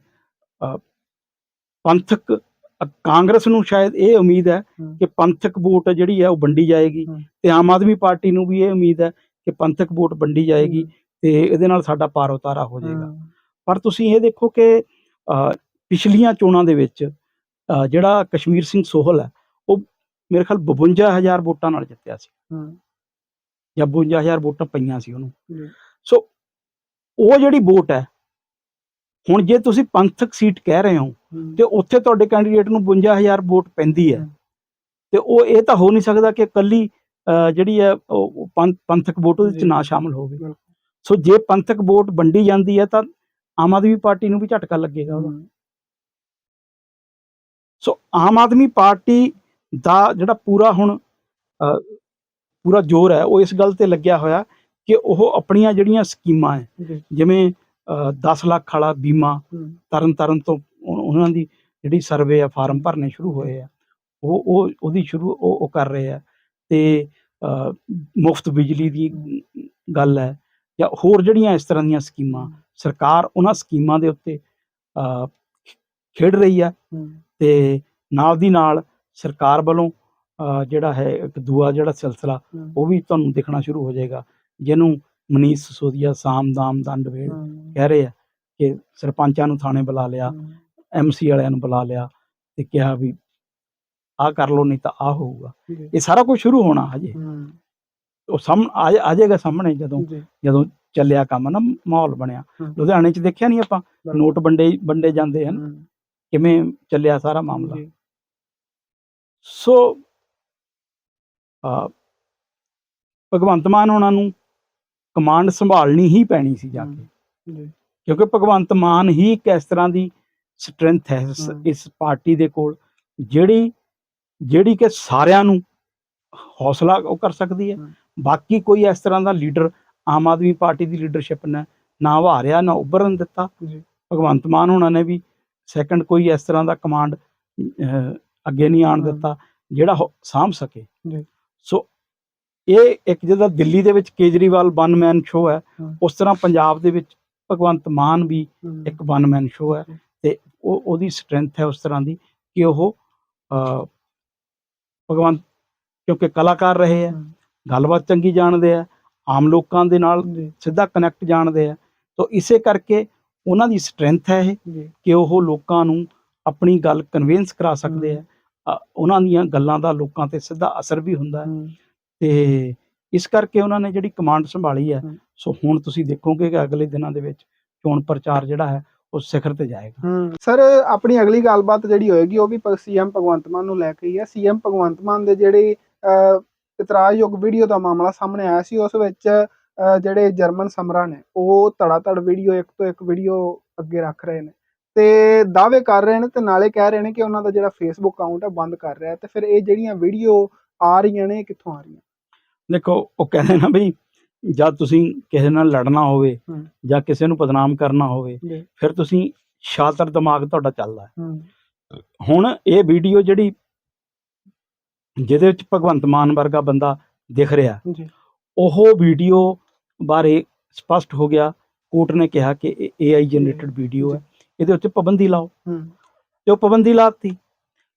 ਪੰਥਕ ਕਾਂਗਰਸ ਨੂੰ ਸ਼ਾਇਦ ਇਹ ਉਮੀਦ ਹੈ ਕਿ ਪੰਥਕ ਵੋਟ ਜਿਹੜੀ ਹੈ ਉਹ ਵੰਡੀ ਜਾਏਗੀ। ਤੇ ਆਮ ਆਦਮੀ ਪਾਰਟੀ ਨੂੰ ਵੀ ਇਹ ਉਮੀਦ ਹੈ ਕਿ ਪੰਥਕ ਵੋਟ ਵੰਡੀ ਜਾਏਗੀ ਤੇ ਇਹਦੇ ਨਾਲ ਸਾਡਾ ਪਾਰ ਉਤਾਰਾ ਹੋ ਜਾਏਗਾ। ਪਰ ਤੁਸੀਂ ਇਹ ਦੇਖੋ ਕਿ ਪਿਛਲੀਆਂ ਚੋਣਾਂ ਦੇ ਵਿੱਚ ਜਿਹੜਾ ਕਸ਼ਮੀਰ ਸਿੰਘ ਸੋਹਲ ਹੈ ਉਹ ਮੇਰੇ ਖਿਆਲ 52000 ਵੋਟਾਂ ਨਾਲ ਜਿੱਤਿਆ ਸੀ। ਜਾਂ 52000 ਵੋਟਾਂ ਪਈਆਂ ਸੀ ਉਹਨੂੰ। ਸੋ ਉਹ ਜਿਹੜੀ ਵੋਟ ਹੈ ਹੁਣ ਜੇ ਤੁਸੀਂ ਪੰਥਕ ਸੀਟ ਕਹਿ ਰਹੇ ਹੋ ਤੇ ਉੱਥੇ ਤੁਹਾਡੇ ਕੈਂਡੀਡੇਟ ਨੂੰ 52000 ਵੋਟ ਪੈਂਦੀ ਹੈ। ਤੇ ਉਹ ਇਹ ਤਾਂ ਹੋ ਨਹੀਂ ਸਕਦਾ ਕਿ ਕੱਲੀ ਜਿਹੜੀ ਹੈ ਪੰਥਕ ਵੋਟ ਉਹਦੇ ਚ ਜੀ। ਨਾ ਸ਼ਾਮਲ ਹੋਵੇ। ਸੋ ਜੇ ਪੰਥਕ ਵੋਟ ਵੰਡੀ ਜਾਂਦੀ ਹੈ ਤਾਂ ਆਮ ਆਦਮੀ ਪਾਰਟੀ ਨੂੰ ਵੀ ਝਟਕਾ ਲੱਗੇਗਾ ਉਹਦਾ ਸੋ ਆਮ ਆਦਮੀ ਪਾਰਟੀ ਦਾ ਜਿਹੜਾ ਪੂਰਾ ਹੁਣ ਪੂਰਾ ਜ਼ੋਰ ਹੈ ਉਹ ਇਸ ਗੱਲ ਤੇ ਲੱਗਿਆ ਹੋਇਆ ਕਿ ਉਹ ਆਪਣੀਆਂ ਜਿਹੜੀਆਂ ਸਕੀਮਾਂ ਹੈ ਜਿਵੇਂ 10 ਲੱਖ ਵਾਲਾ ਬੀਮਾ ਤਰਨ ਤਾਰਨ ਤੋਂ ਉਹ- ਉਹਨਾਂ ਦੀ ਜਿਹੜੀ ਸਰਵੇ ਆ ਫਾਰਮ ਭਰਨੇ ਸ਼ੁਰੂ ਹੋਏ ਆ। ਉਹ ਉਹ ਉਹਦੀ ਸ਼ੁਰੂ ਉਹ ਉਹ ਕਰ ਰਹੇ ਆ। ਤੇ ਮੁਫਤ ਬਿਜਲੀ ਦੀ ਗੱਲ ਹੈ ਜਾਂ ਹੋਰ ਜਿਹੜੀਆਂ ਇਸ ਤਰ੍ਹਾਂ ਦੀਆਂ ਸਕੀਮਾਂ ਸਰਕਾਰ ਉਹਨਾਂ ਸਕੀਮਾਂ ਦੇ ਉੱਤੇ ਅ, ਖੇਡ ਰਹੀ ਆ। ਤੇ ਨਾਲ ਦੀ ਨਾਲ ਸਰਕਾਰ ਵੱਲੋਂ ਅ, ਜਿਹੜਾ ਹੈ ਇੱਕ ਦੂਆ ਜਿਹੜਾ ਸਿਲਸਿਲਾ ਉਹ ਵੀ ਤੁਹਾਨੂੰ ਦਿਖਣਾ ਸ਼ੁਰੂ ਹੋ ਜਾਏਗਾ। ਜਿਹਨੂੰ ਮਨੀਸ਼ ਸਿਸੋਦੀਆ ਸਾਮ ਦਾਮ ਦੰਡ ਵੇੜ ਕਹਿ ਰਹੇ ਆ ਕਿ ਸਰਪੰਚਾਂ ਨੂੰ ਥਾਣੇ ਬੁਲਾ ਲਿਆ ਐਮਸੀ ਵਾਲਿਆਂ ਨੂੰ ਬੁਲਾ ਲਿਆ ਤੇ ਕਿਹਾ ਵੀ ਆਹ ਕਰ ਲਓ ਨਹੀਂ ਤਾਂ ਆਹ ਹੋਊਗਾ। ਇਹ ਸਾਰਾ ਕੁਝ ਸ਼ੁਰੂ ਹੋਣਾ ਹਜੇ। ਉਹ ਸਾਹਮ ਆ ਆ ਜਾਏਗਾ ਸਾਹਮਣੇ ਜਦੋਂ ਜਦੋਂ ਚੱਲਿਆ ਕੰਮ ਨਾ ਮਾਹੌਲ ਬਣਿਆ। ਲੁਧਿਆਣੇ 'ਚ ਦੇਖਿਆ ਨਹੀਂ ਆਪਾਂ? ਨੋਟ ਵੰਡੇ ਵੰਡੇ ਜਾਂਦੇ ਹਨ। ਕਿਵੇਂ ਚੱਲਿਆ ਸਾਰਾ ਮਾਮਲਾ? ਸੋ ਭਗਵੰਤ ਮਾਨ ਉਹਨਾਂ ਨੂੰ ਕਮਾਂਡ ਸੰਭਾਲਣੀ ਹੀ ਪੈਣੀ ਸੀ ਜਾ ਕੇ। ਜੀ। ਕਿਉਂਕਿ ਭਗਵੰਤ ਮਾਨ ਹੀ ਇੱਕ ਇਸ ਤਰ੍ਹਾਂ ਦੀ ਸਟਰੈਂਥ ਹੈ ਇਸ- ਪਾਰਟੀ ਦੇ ਕੋਲ ਜਿਹੜੀ ਜਿਹੜੀ ਕਿ ਸਾਰਿਆਂ ਨੂੰ ਹੌਸਲਾ ਉਹ ਕਰ ਸਕਦੀ ਹੈ। ਬਾਕੀ ਕੋਈ ਇਸ ਤਰ੍ਹਾਂ ਦਾ ਲੀਡਰ ਆਮ ਆਦਮੀ ਪਾਰਟੀ ਦੀ ਲੀਡਰਸ਼ਿਪ ਨੇ ਨਾ ਉਭਾਰਿਆ ਨਾ ਉੱਭਰਨ ਦਿੱਤਾ। ਭਗਵੰਤ ਮਾਨ ਉਹਨਾਂ ਨੇ ਵੀ ਸੈਕੰਡ ਕੋਈ ਇਸ ਤਰ੍ਹਾਂ ਦਾ ਕਮਾਂਡ ਅੱਗੇ ਨਹੀਂ ਆਣ। ਦਿੱਤਾ ਜਿਹੜਾ ਸਾਂਭ ਸਕੇ। ਜੀ। ਸੋ ਇਹ ਇੱਕ ਜਿਹਦਾ ਦਿੱਲੀ ਦੇ ਵਿੱਚ ਕੇਜਰੀਵਾਲ ਵਨ ਮੈਨ ਸ਼ੋ ਹੈ। ਉਸ ਤਰ੍ਹਾਂ ਪੰਜਾਬ ਦੇ ਵਿੱਚ ਭਗਵੰਤ ਮਾਨ ਵੀ ਇੱਕ ਵਨ ਮੈਨ ਸ਼ੋ ਹੈ। ਤੇ ਉਹ ਉਹਦੀ ਸਟਰੈਂਥ ਹੈ ਉਸ ਤਰ੍ਹਾਂ ਦੀ ਕਿ ਉਹ ਭਗਵੰਤ ਕਿਉਂਕਿ ਕਲਾਕਾਰ ਰਹੇ ਆ ਹੂੰ। ਗੱਲਬਾਤ ਚੰਗੀ ਜਾਣਦੇ ਆ ਆਮ ਲੋਕਾਂ ਦੇ ਨਾਲ ਸਿੱਧਾ ਕਨੈਕਟ ਜਾਣਦੇ ਆ ਤਾਂ ਇਸੇ ਕਰਕੇ ਉਹਨਾਂ ਦੀ ਸਟਰੈਂਥ ਹੈ ਇਹ ਕਿ ਉਹ ਲੋਕਾਂ ਨੂੰ ਆਪਣੀ ਗੱਲ ਕਨਵਿੰਸ ਕਰਾ ਸਕਦੇ ਆ ਉਹਨਾਂ ਦੀਆਂ ਗੱਲਾਂ ਦਾ ਲੋਕਾਂ ਤੇ ਸਿੱਧਾ ਅਸਰ ਵੀ ਹੁੰਦਾ ਹੂੰ। ਤੇ ਇਸ ਕਰਕੇ ਉਹਨਾਂ ਨੇ ਜਿਹੜੀ ਕਮਾਂਡ ਸੰਭਾਲੀ ਹੈ। ਸੋ ਹੁਣ ਤੁਸੀਂ ਦੇਖੋਗੇ ਕਿ ਅਗਲੇ ਦਿਨਾਂ ਦੇ ਵਿੱਚ ਚੋਣ ਪ੍ਰਚਾਰ ਜਿਹੜਾ ਹੈ ਉਹ ਸਿਖਰ ਤੇ ਜਾਏਗਾ। ਸਰ ਆਪਣੀ ਅਗਲੀ ਗੱਲਬਾਤ ਜਿਹੜੀ ਹੋਏਗੀ ਉਹ ਵੀ ਸੀਐਮ ਭਗਵੰਤ ਮਾਨ ਨੂੰ ਲੈ ਕੇ ਹੀ ਹੈ। ਸੀਐਮ ਭਗਵੰਤ ਮਾਨ ਦੇ ਜਿਹੜੇ ਇਤਰਾਜ਼ਯੋਗ ਵੀਡੀਓ ਦਾ ਮਾਮਲਾ ਸਾਹਮਣੇ ਆਇਆ ਸੀ ਉਸ ਵਿੱਚ ਜਿਹੜੇ ਜਰਮਨ ਸਮਰਾ ਨੇ ਉਹ ਧੜਾ-ਧੜ ਵੀਡੀਓ ਇੱਕ ਤੋਂ ਇੱਕ ਵੀਡੀਓ ਅੱਗੇ ਰੱਖ ਰਹੇ ਨੇ। ਤੇ ਦਾਅਵੇ ਕਰ ਰਹੇ ਨੇ ਤੇ ਨਾਲੇ ਕਹਿ ਰਹੇ ਨੇ ਕਿ ਉਹਨਾਂ ਦਾ ਜਿਹੜਾ ਫੇਸਬੁੱਕ ਅਕਾਊਂਟ ਹੈ ਬੰਦ ਕਰ ਰਿਹਾ ਤੇ ਫਿਰ ਇਹ ਜਿਹੜੀਆਂ ਵੀਡੀਓ ਆ ਰਹੀਆਂ ਨੇ ਕਿੱਥੋਂ ਆ ਰਹੀਆਂ? ਦੇਖੋ ਉਹ ਕਹਿੰਦੇ ਨਾ ਬਈ ਜਦ ਤੁਸੀਂ ਕਿਸੇ ਨਾਲ ਲੜਨਾ ਹੋਵੇ। ਜਾਂ ਕਿਸੇ ਨੂੰ ਬਦਨਾਮ ਕਰਨਾ ਹੋਵੇ ਫਿਰ ਤੁਸੀਂ ਸ਼ਾਤਰ ਦਿਮਾਗ ਤੁਹਾਡਾ ਚੱਲਦਾ ਹੈ। ਹੁਣ ਇਹ ਵੀਡੀਓ ਜਿਹੜੀ ਜਿਹਦੇ ਵਿੱਚ ਭਗਵੰਤ ਮਾਨ ਵਰਗਾ ਬੰਦਾ ਦਿਖ ਰਿਹਾ ਉਹ ਵੀਡੀਓ ਬਾਰੇ ਸਪਸ਼ਟ ਹੋ ਗਿਆ। ਕੋਰਟ ਨੇ ਕਿਹਾ ਕਿ ਇਹ AI ਜਨਰੇਟਡ ਵੀਡੀਓ ਹੈ। ਇਹਦੇ ਉੱਤੇ ਪਾਬੰਦੀ ਲਾਓ। ਤੇ ਉਹ ਪਾਬੰਦੀ ਲਾਤੀ।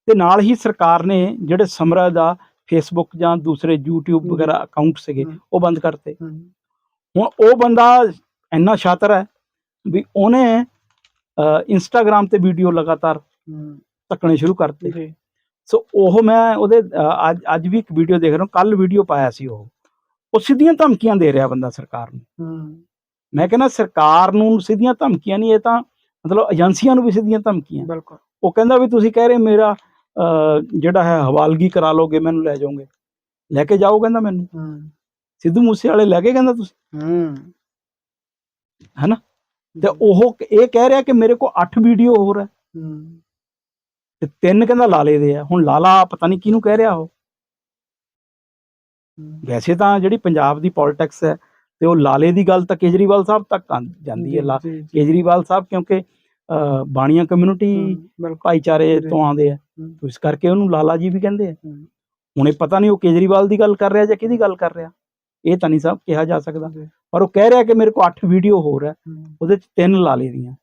ਤੇ ਨਾਲ ਹੀ ਸਰਕਾਰ ਨੇ ਜਿਹੜੇ ਸਮਰਾ ਦਾ ਫੇਸਬੁੱਕ ਜਾਂ ਦੂਸਰੇ YouTube। ਵਗੈਰਾ ਅਕਾਊਂਟ ਸੀਗੇ। ਉਹ ਬੰਦ ਕਰਤੇ। ਹੁਣ ਉਹ ਬੰਦਾ ਇੰਨਾ ਸ਼ਾਤਰ ਹੈ ਵੀ ਉਹਨੇ ਇੰਸਟਾਗ੍ਰam ਤੇ ਵੀਡੀਓ ਲਗਾਤਾਰ ਤੱਕਣੇ ਸ਼ੁਰੂ ਕਰਤੇ। ਸੋ ਉਹ ਮੈਂ ਉਹਦੇ ਅੱਜ ਅੱਜ ਵੀ ਇੱਕ ਵੀਡੀਓ ਦੇਖ ਰਿਹਾ ਕੱਲ ਵੀਡੀਓ ਪਾਇਆ ਸੀ ਉਹ। ਉਹ ਸਿੱਧੀਆਂ ਧਮਕੀਆਂ ਦੇ ਰਿਹਾ ਬੰਦਾ ਸਰਕਾਰ ਨੂੰ। ਮੈਂ ਕਹਿੰਦਾ ਸਰਕਾਰ ਨੂੰ ਸਿੱਧੀਆਂ ਧਮਕੀਆਂ ਨਹੀਂ ਇਹ ਤਾਂ ਮਤਲਬ ਏਜੰਸੀਆਂ ਨੂੰ ਵੀ ਸਿੱਧੀਆਂ ਧਮਕੀਆਂ। ਬਿਲਕੁਲ। ਉਹ ਕਹਿੰਦਾ ਵੀ ਤੁਸੀਂ ਕਹਿ ਰਹੇ ਮੇਰਾ ਜਿਹੜਾ ਹੈ ਹਵਾਲਗੀ ਕਰਾ ਲੋਗੇ ਮੈਨੂੰ ਲੈ ਜਾਓਗੇ। ਲੈ ਕੇ ਜਾਓ ਕਹਿੰਦਾ ਮੈਨੂੰ। ਹੂੰ। ਸਿੱਧੂ ਮੂਸੇ ਵਾਲੇ ਲੈ ਕੇ ਕਹਿੰਦਾ ਤੁਸੀਂ? ਹੂੰ। ਹੈਨਾ? ਤੇ ਉਹ ਇਹ ਕਹਿ ਰਿਹਾ ਕਿ ਮੇਰੇ ਕੋਲ 8 ਵੀਡੀਓ ਹੋਰ ਹੈ। ਹੂੰ। ਤੇ ਤਿੰਨ ਕਹਿੰਦਾ ਲਾਲੇ ਦੇ ਆ। ਹੁਣ ਲਾਲਾ ਪਤਾ ਨਹੀਂ ਕਿਹਨੂੰ ਕਹਿ ਰਿਹਾ ਉਹ। ਵੈਸੇ ਤਾਂ ਜਿਹੜੀ ਪੰਜਾਬ ਦੀ ਪੋਲਿਟਿਕਸ ਹੈ ਤੇ ਉਹ ਲਾਲੇ ਦੀ ਗੱਲ ਤਾਂ ਕੇਜਰੀਵਾਲ ਸਾਹਿਬ ਤੱਕ ਜਾਂਦੀ ਹੈ। ਲਾ ਕੇਜਰੀਵਾਲ ਸਾਹਿਬ ਕਿਉਂਕਿ ਬਾਣੀਆਂ ਕਮਿਊਨਿਟੀ ਬਿਲਕੁਲ। ਭਾਈਚਾਰੇ। ਤੋਂ ਆਉਂਦੇ ਆ। ਤੇ ਇਸ ਕਰਕੇ ਉਹਨੂੰ ਲਾਲਾ ਜੀ ਵੀ ਕਹਿੰਦੇ ਆ। ਹੂੰ, ਹੁਣ ਇਹ ਪਤਾ ਨਹੀਂ ਉਹ ਕੇਜਰੀਵਾਲ ਦੀ ਗੱਲ ਕਰ ਰਿਹਾ ਜਾਂ ਕਿਹਦੀ ਗੱਲ ਕਰ ਰਿਹਾ। ਇਹ ਤਾਂ ਨਹੀਂ ਸਾਹਿਬ ਕਿਹਾ ਜਾ ਸਕਦਾ। ਜੀ, ਪਰ ਉਹ ਕਹਿ ਰਿਹਾ ਕਿ ਮੇਰੇ ਕੋਲ 8 ਵੀਡੀਓ ਹੋਰ ਹੈ ਹੂੰ, ਉਹਦੇ ਚ ਤਿੰਨ ਲਾਲੇ ਦੀਆਂ।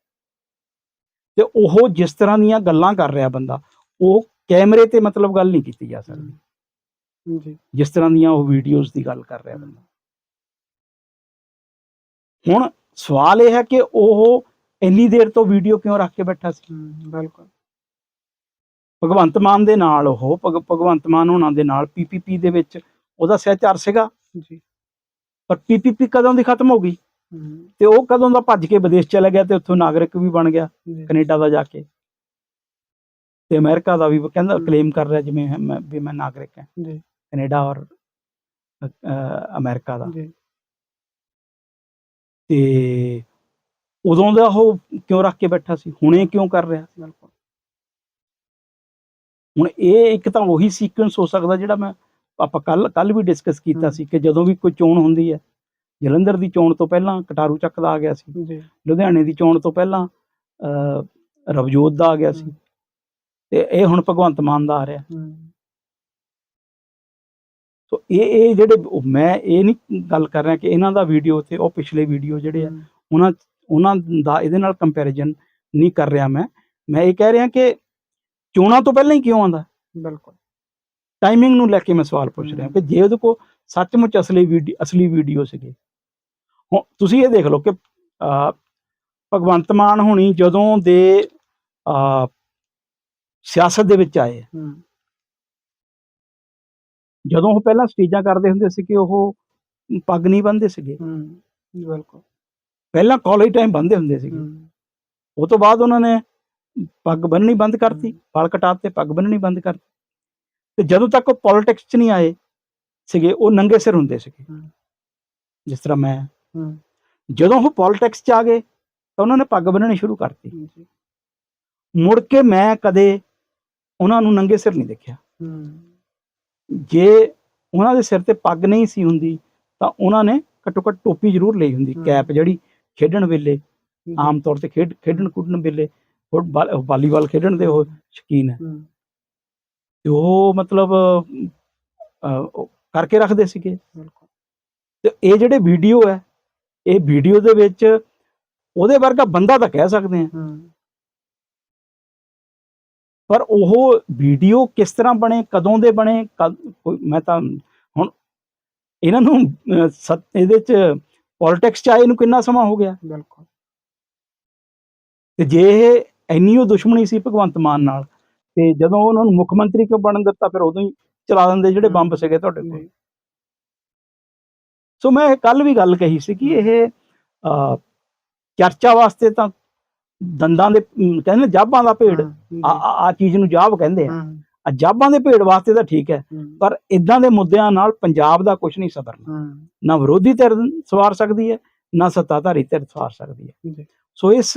ਤੇ ਉਹ ਜਿਸ ਤਰ੍ਹਾਂ ਦੀਆਂ ਗੱਲਾਂ ਕਰ ਰਿਹਾ ਬੰਦਾ ਉਹ ਕੈਮਰੇ ਤੇ ਮਤਲਬ ਗੱਲ ਨਹੀਂ ਕੀਤੀ ਜਾ ਸਕਦੀ। ਜੀ। ਜਿਸ ਤਰ੍ਹਾਂ ਦੀਆਂ ਉਹ ਵੀਡੀਓਜ਼ ਦੀ ਗੱਲ ਕਰ ਰਿਹਾ ਬੰਦਾ। ਹੁਣ ਸਵਾਲ ਇਹ ਹੈ ਕਿ ਉਹ ਇੰਨੀ ਦੇਰ ਤੋਂ ਵੀਡੀਓ ਕਿਉਂ ਰੱਖ ਕੇ ਬੈਠਾ ਸੀ? ਬਿਲਕੁਲ। ਭਗਵੰਤ ਮਾਨ ਦੇ ਨਾਲ ਉਹ ਭਗ- ਭਗਵੰਤ ਮਾਨ ਹੋਣਾ ਦੇ ਨਾਲ ਪੀਪੀਪੀ ਦੇ ਵਿੱਚ ਉਹਦਾ ਸਹਿਚਾਰ ਸੀਗਾ। ਜੀ। ਪਰ ਪੀਪੀਪੀ ਕਦੋਂ ਦੀ ਖਤਮ ਹੋ ਗਈ? ਤੇ ਉਹ ਕਦੋਂ ਦਾ ਭੱਜ ਕੇ ਵਿਦੇਸ਼ ਚਲਾ ਗਿਆ ਤੇ ਉੱਥੋਂ ਨਾਗਰਿਕ ਵੀ ਬਣ ਗਿਆ ਕੈਨੇਡਾ ਦਾ ਜਾ ਕੇ। ਤੇ ਅਮਰੀਕਾ ਦਾ ਵੀ ਕਹਿੰਦਾ। ਕਲੇਮ ਕਰ ਰਿਹਾ ਜਿਵੇਂ ਮੈਂ ਵੀ ਮੈਂ ਨਾਗਰਿਕ ਹਾਂ। ਜੀ। ਕੈਨੇਡਾ ਔਰ ਅਮਰੀਕਾ ਦਾ। ਜੀ। ਤੇ ਉਦੋਂ ਦਾ ਉਹ ਕਿਉਂ ਰੱਖ ਕੇ ਬੈਠਾ ਸੀ? ਹੁਣੇ ਕਿਉਂ ਕਰ ਰਿਹਾ ਬਿਲਕੁਲ ਹੁਣ ਇਹ ਇੱਕ ਤਾਂ ਉਹੀ ਸੀਕੁਐਂਸ ਹੋ ਸਕਦਾ ਜਿਹੜਾ ਮੈਂ ਆਪਾਂ ਕੱਲ ਕੱਲ ਵੀ ਡਿਸਕਸ ਕੀਤਾ। ਸੀ ਕਿ ਜਦੋਂ ਵੀ ਕੋਈ ਚੋਣ ਹੁੰਦੀ ਹੈ ਜਲੰਧਰ ਦੀ ਚੋਣ ਤੋਂ ਪਹਿਲਾਂ ਕਟਾਰੂ ਚੱਕ ਦਾ ਆ ਗਿਆ ਸੀ। ਲੁਧਿਆਣੇ ਦੀ ਚੋਣ ਤੋਂ ਪਹਿਲਾਂ ਰਵਜੋਤ ਦਾ ਆ ਗਿਆ ਸੀ। ਤੇ ਇਹ ਹੁਣ ਭਗਵੰਤ ਮਾਨ ਦਾ ਆ ਰਿਹਾ। ਸੋ ਇਹ ਇਹ ਜਿਹੜੇ ਮੈਂ ਇਹ ਨਹੀਂ ਗੱਲ ਕਰ ਰਿਹਾ ਕਿ ਇਹਨਾਂ ਦਾ ਵੀਡੀਓ ਤੇ ਉਹ ਪਿਛਲੇ ਵੀਡੀਓ ਜਿਹੜੇ ਆ ਉਹਨਾਂ ਉਹਨਾਂ ਦਾ ਇਹਦੇ ਨਾਲ ਕੰਪੈਰੀਜ਼ਨ ਨਹੀਂ ਕਰ ਰਿਹਾ ਮੈਂ। ਮੈਂ ਇਹ ਕਹਿ ਰਿਹਾ ਕਿ ਚੋਣਾਂ ਤੋਂ ਪਹਿਲਾਂ ਹੀ ਕਿਉਂ ਆਂਦਾ ਬਿਲਕੁਲ। ਟਾਈਮਿੰਗ ਨੂੰ ਲੈ ਕੇ ਮੈਂ ਸਵਾਲ ਪੁੱਛ ਰਿਹਾ। ਕਿ ਜੇ ਉਹਦੇ ਕੋਲ ਸੱਚਮੁੱਚ ਅਸਲੀ ਵੀਡੀਓ ਅਸਲੀ ਵੀਡੀਓ ਸੀਗੇ। ਹੁਣ ਤੁਸੀਂ ਇਹ ਦੇਖ ਲਓ ਕਿ ਭਗਵੰਤ ਮਾਨ ਹੋਣੀ ਜਦੋਂ ਦੇ ਸਿਆਸਤ ਦੇ ਵਿੱਚ ਆਏ। ਜਦੋਂ ਉਹ ਪਹਿਲਾਂ ਸਟੇਜਾਂ ਕਰਦੇ ਹੁੰਦੇ ਸੀ ਕਿ ਉਹ ਪੱਗ ਨਹੀਂ ਬੰਨਦੇ ਸੀਗੇ। ਹੂੰ ਬਿਲਕੁਲ। ਪਹਿਲਾਂ ਕਾਲਜ ਟਾਈਮ ਬੰਨਦੇ ਹੁੰਦੇ ਸੀਗੇ। ਹੂੰ। ਉਹ ਤੋਂ ਬਾਅਦ ਉਹਨਾਂ ਨੇ ਪੱਗ ਬੰਨਣੀ ਬੰਦ ਕਰਤੀ। ਵਾਲ ਕਟਾਤੇ ਪੱਗ ਬੰਨਣੀ ਬੰਦ ਕਰਤੀ। ਤੇ ਜਦੋਂ ਤੱਕ ਉਹ ਪੋਲਿਟਿਕਸ 'ਚ ਨਹੀਂ ਆਏ ਸੀਗੇ ਉਹ ਨੰਗੇ ਸਿਰ ਹੁੰਦੇ ਸੀਗੇ। ਜਿਸ ਤਰ੍ਹਾਂ ਮੈਂ। ਜਦੋਂ ਉਹ ਪੋਲਿਟਿਕਸ 'ਚ ਆ ਗਏ ਤਾਂ ਉਹਨਾਂ ਨੇ ਪੱਗ ਬੰਨਣੀ ਸ਼ੁਰੂ ਕਰਤੀ। ਮੁੜ ਕੇ ਮੈਂ ਕਦੇ ਉਹਨਾਂ ਨੂੰ ਨੰਗੇ ਸਿਰ ਨਹੀਂ ਦੇਖਿਆ। ਜੇ ਉਹਨਾਂ ਦੇ ਸਿਰ ਤੇ ਪੱਗ ਨਹੀਂ ਸੀ ਹੁੰਦੀ ਤਾਂ ਉਹਨਾਂ ਨੇ ਘੱਟੋ ਘੱਟ ਟੋਪੀ ਜ਼ਰੂਰ ਲਈ ਹੁੰਦੀ। ਕੈਪ ਜਿਹੜੀ ਖੇਡਣ ਵੇਲੇ ਆਮ ਤੌਰ ਤੇ ਖੇਡ ਖੇਡਣ ਕੁੱਦਣ ਵੇਲੇ ਫੁੱਟਬਾਲ ਵਾਲੀਬਾਲ ਖੇਡਣ ਦੇ ਉਹ ਸ਼ੌਕੀਨ ਹੈ। ਤੇ ਉਹ ਮਤਲਬ ਕਰਕੇ ਰੱਖਦੇ ਸੀਗੇ। ਤੇ ਇਹ ਜਿਹੜੇ ਵੀਡੀਓ ਹੈ ਇਹ ਵੀਡੀਓ ਦੇ ਵਿੱਚ ਉਹਦੇ ਵਰਗਾ ਬੰਦਾ ਤਾਂ ਕਹਿ ਸਕਦੇ ਆ ਪਰ ਉਹ ਵੀਡੀਓ ਕਿਸ ਤਰ੍ਹਾਂ ਬਣੇ ਕਦੋਂ ਦੇ ਬਣੇ ਮੈਂ ਤਾਂ ਹੁਣ ਇਹਨਾਂ ਨੂੰ ਇਹਦੇ ਚ ਪੋਲਿਟਿਕਸ ਚ ਆਏ ਨੂੰ ਕਿੰਨਾ ਸਮਾਂ ਹੋ ਗਿਆ? ਬਿਲਕੁਲ। ਤੇ ਜੇ ਇਹ ਇੰਨੀ ਉਹ ਦੁਸ਼ਮਣੀ ਸੀ ਭਗਵੰਤ ਮਾਨ ਨਾਲ ਤੇ ਜਦੋਂ ਉਹਨਾਂ ਨੂੰ ਮੁੱਖ ਮੰਤਰੀ ਕਿਉਂ ਬਣਨ ਦਿੱਤਾ ਫਿਰ ਉਦੋਂ ਹੀ ਚਲਾ ਦਿੰਦੇ ਜਿਹੜੇ ਬੰਬ ਸੀਗੇ ਤੁਹਾਡੇ ਕੋਲ। ਸੋ ਮੈਂ ਕੱਲ ਵੀ ਗੱਲ ਕਹੀ ਸੀ ਕਿ ਇਹ ਚਰਚਾ ਵਾਸਤੇ ਤਾਂ ਦੰਦਾਂ ਦੇ ਕਹਿੰਦੇ ਨੇ ਜਾਬਾਂ ਦਾ ਭੇੜ ਆ ਚੀਜ਼ ਨੂੰ ਜਾਬ ਕਹਿੰਦੇ ਆ। ਹੂੰ ਆ ਜਾਬਾਂ ਦੇ ਭੇੜ ਵਾਸਤੇ ਤਾਂ ਠੀਕ ਹੈ ਪਰ ਇਦਾਂ ਦੇ ਮੁੱਦਿਆਂ ਨਾਲ ਪੰਜਾਬ ਦਾ ਕੁਝ ਨਹੀਂ ਸਬਰਨਾ ਨਾ ਵਿਰੋਧੀ ਧਿਰ ਸਵਾਰ ਸਕਦੀ ਹੈ ਨਾ ਸੱਤਾਧਾਰੀ ਧਿਰ ਸਵਾਰ ਸਕਦੀ ਹੈ। ਸੋ ਇਸ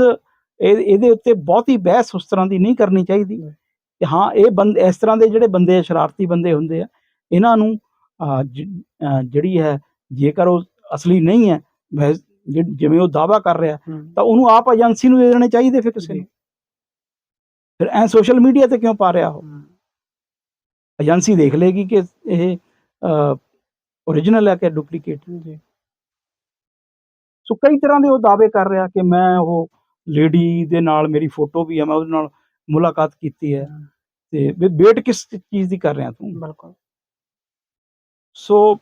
ਇਹ- ਇਹਦੇ ਉੱਤੇ ਬਹੁਤੀ ਬਹਿਸ ਉਸ ਤਰ੍ਹਾਂ ਦੀ ਨਹੀਂ ਕਰਨੀ ਚਾਹੀਦੀ। ਕਿ ਹਾਂ ਇਹ ਬੰਦ ਇਸ ਤਰ੍ਹਾਂ ਦੇ ਜਿਹੜੇ ਬੰਦੇ ਸ਼ਰਾਰਤੀ ਬੰਦੇ ਹੁੰਦੇ ਆ ਇਹਨਾਂ ਨੂੰ ਜਿਹੜੀ ਹੈ ਜੇਕਰ ਉਹ ਅਸਲੀ ਨਹੀਂ ਹੈ ਜਿਵੇਂ ਉਹ ਦਾਵਾ ਕਰ ਰਿਹਾ ਤਾਂ ਉਹਨੂੰ ਆਪ ਏਜੰਸੀ ਨੂੰ ਦੇ ਦੇਣੇ ਚਾਹੀਦੇ ਫਿਰ ਕਿਸੇ। ਨੂੰ। ਫਿਰ ਐ ਸੋਸ਼ਲ ਮੀਡੀਆ ਤੇ ਕਿਉਂ ਪਾ ਰਿਹਾ ਉਹ? ਏਜੰਸੀ ਦੇਖ ਲੇਗੀ ਕਿ ਇਹ ਓਰੀਜਨਲ ਹੈ ਕਿ ਡੁਪਲੀਕੇਟ ਜੀ ਸੋ ਕਈ ਤਰ੍ਹਾਂ ਦੇ ਉਹ ਦਾਅਵੇ ਕਰ ਰਿਹਾ ਕਿ ਮੈਂ ਉਹ ਲੇਡੀ ਦੇ ਨਾਲ ਮੇਰੀ ਫੋਟੋ ਵੀ ਹੈ ਮੈਂ ਉਹਦੇ ਨਾਲ ਮੁਲਾਕਾਤ ਕੀਤੀ ਹੈ। ਤੇ ਵੇਟ ਕਿਸ ਚੀਜ਼ ਦੀ ਕਰ ਰਿਹਾ ਤੂੰ? ਬਿਲਕੁਲ। ਸੋ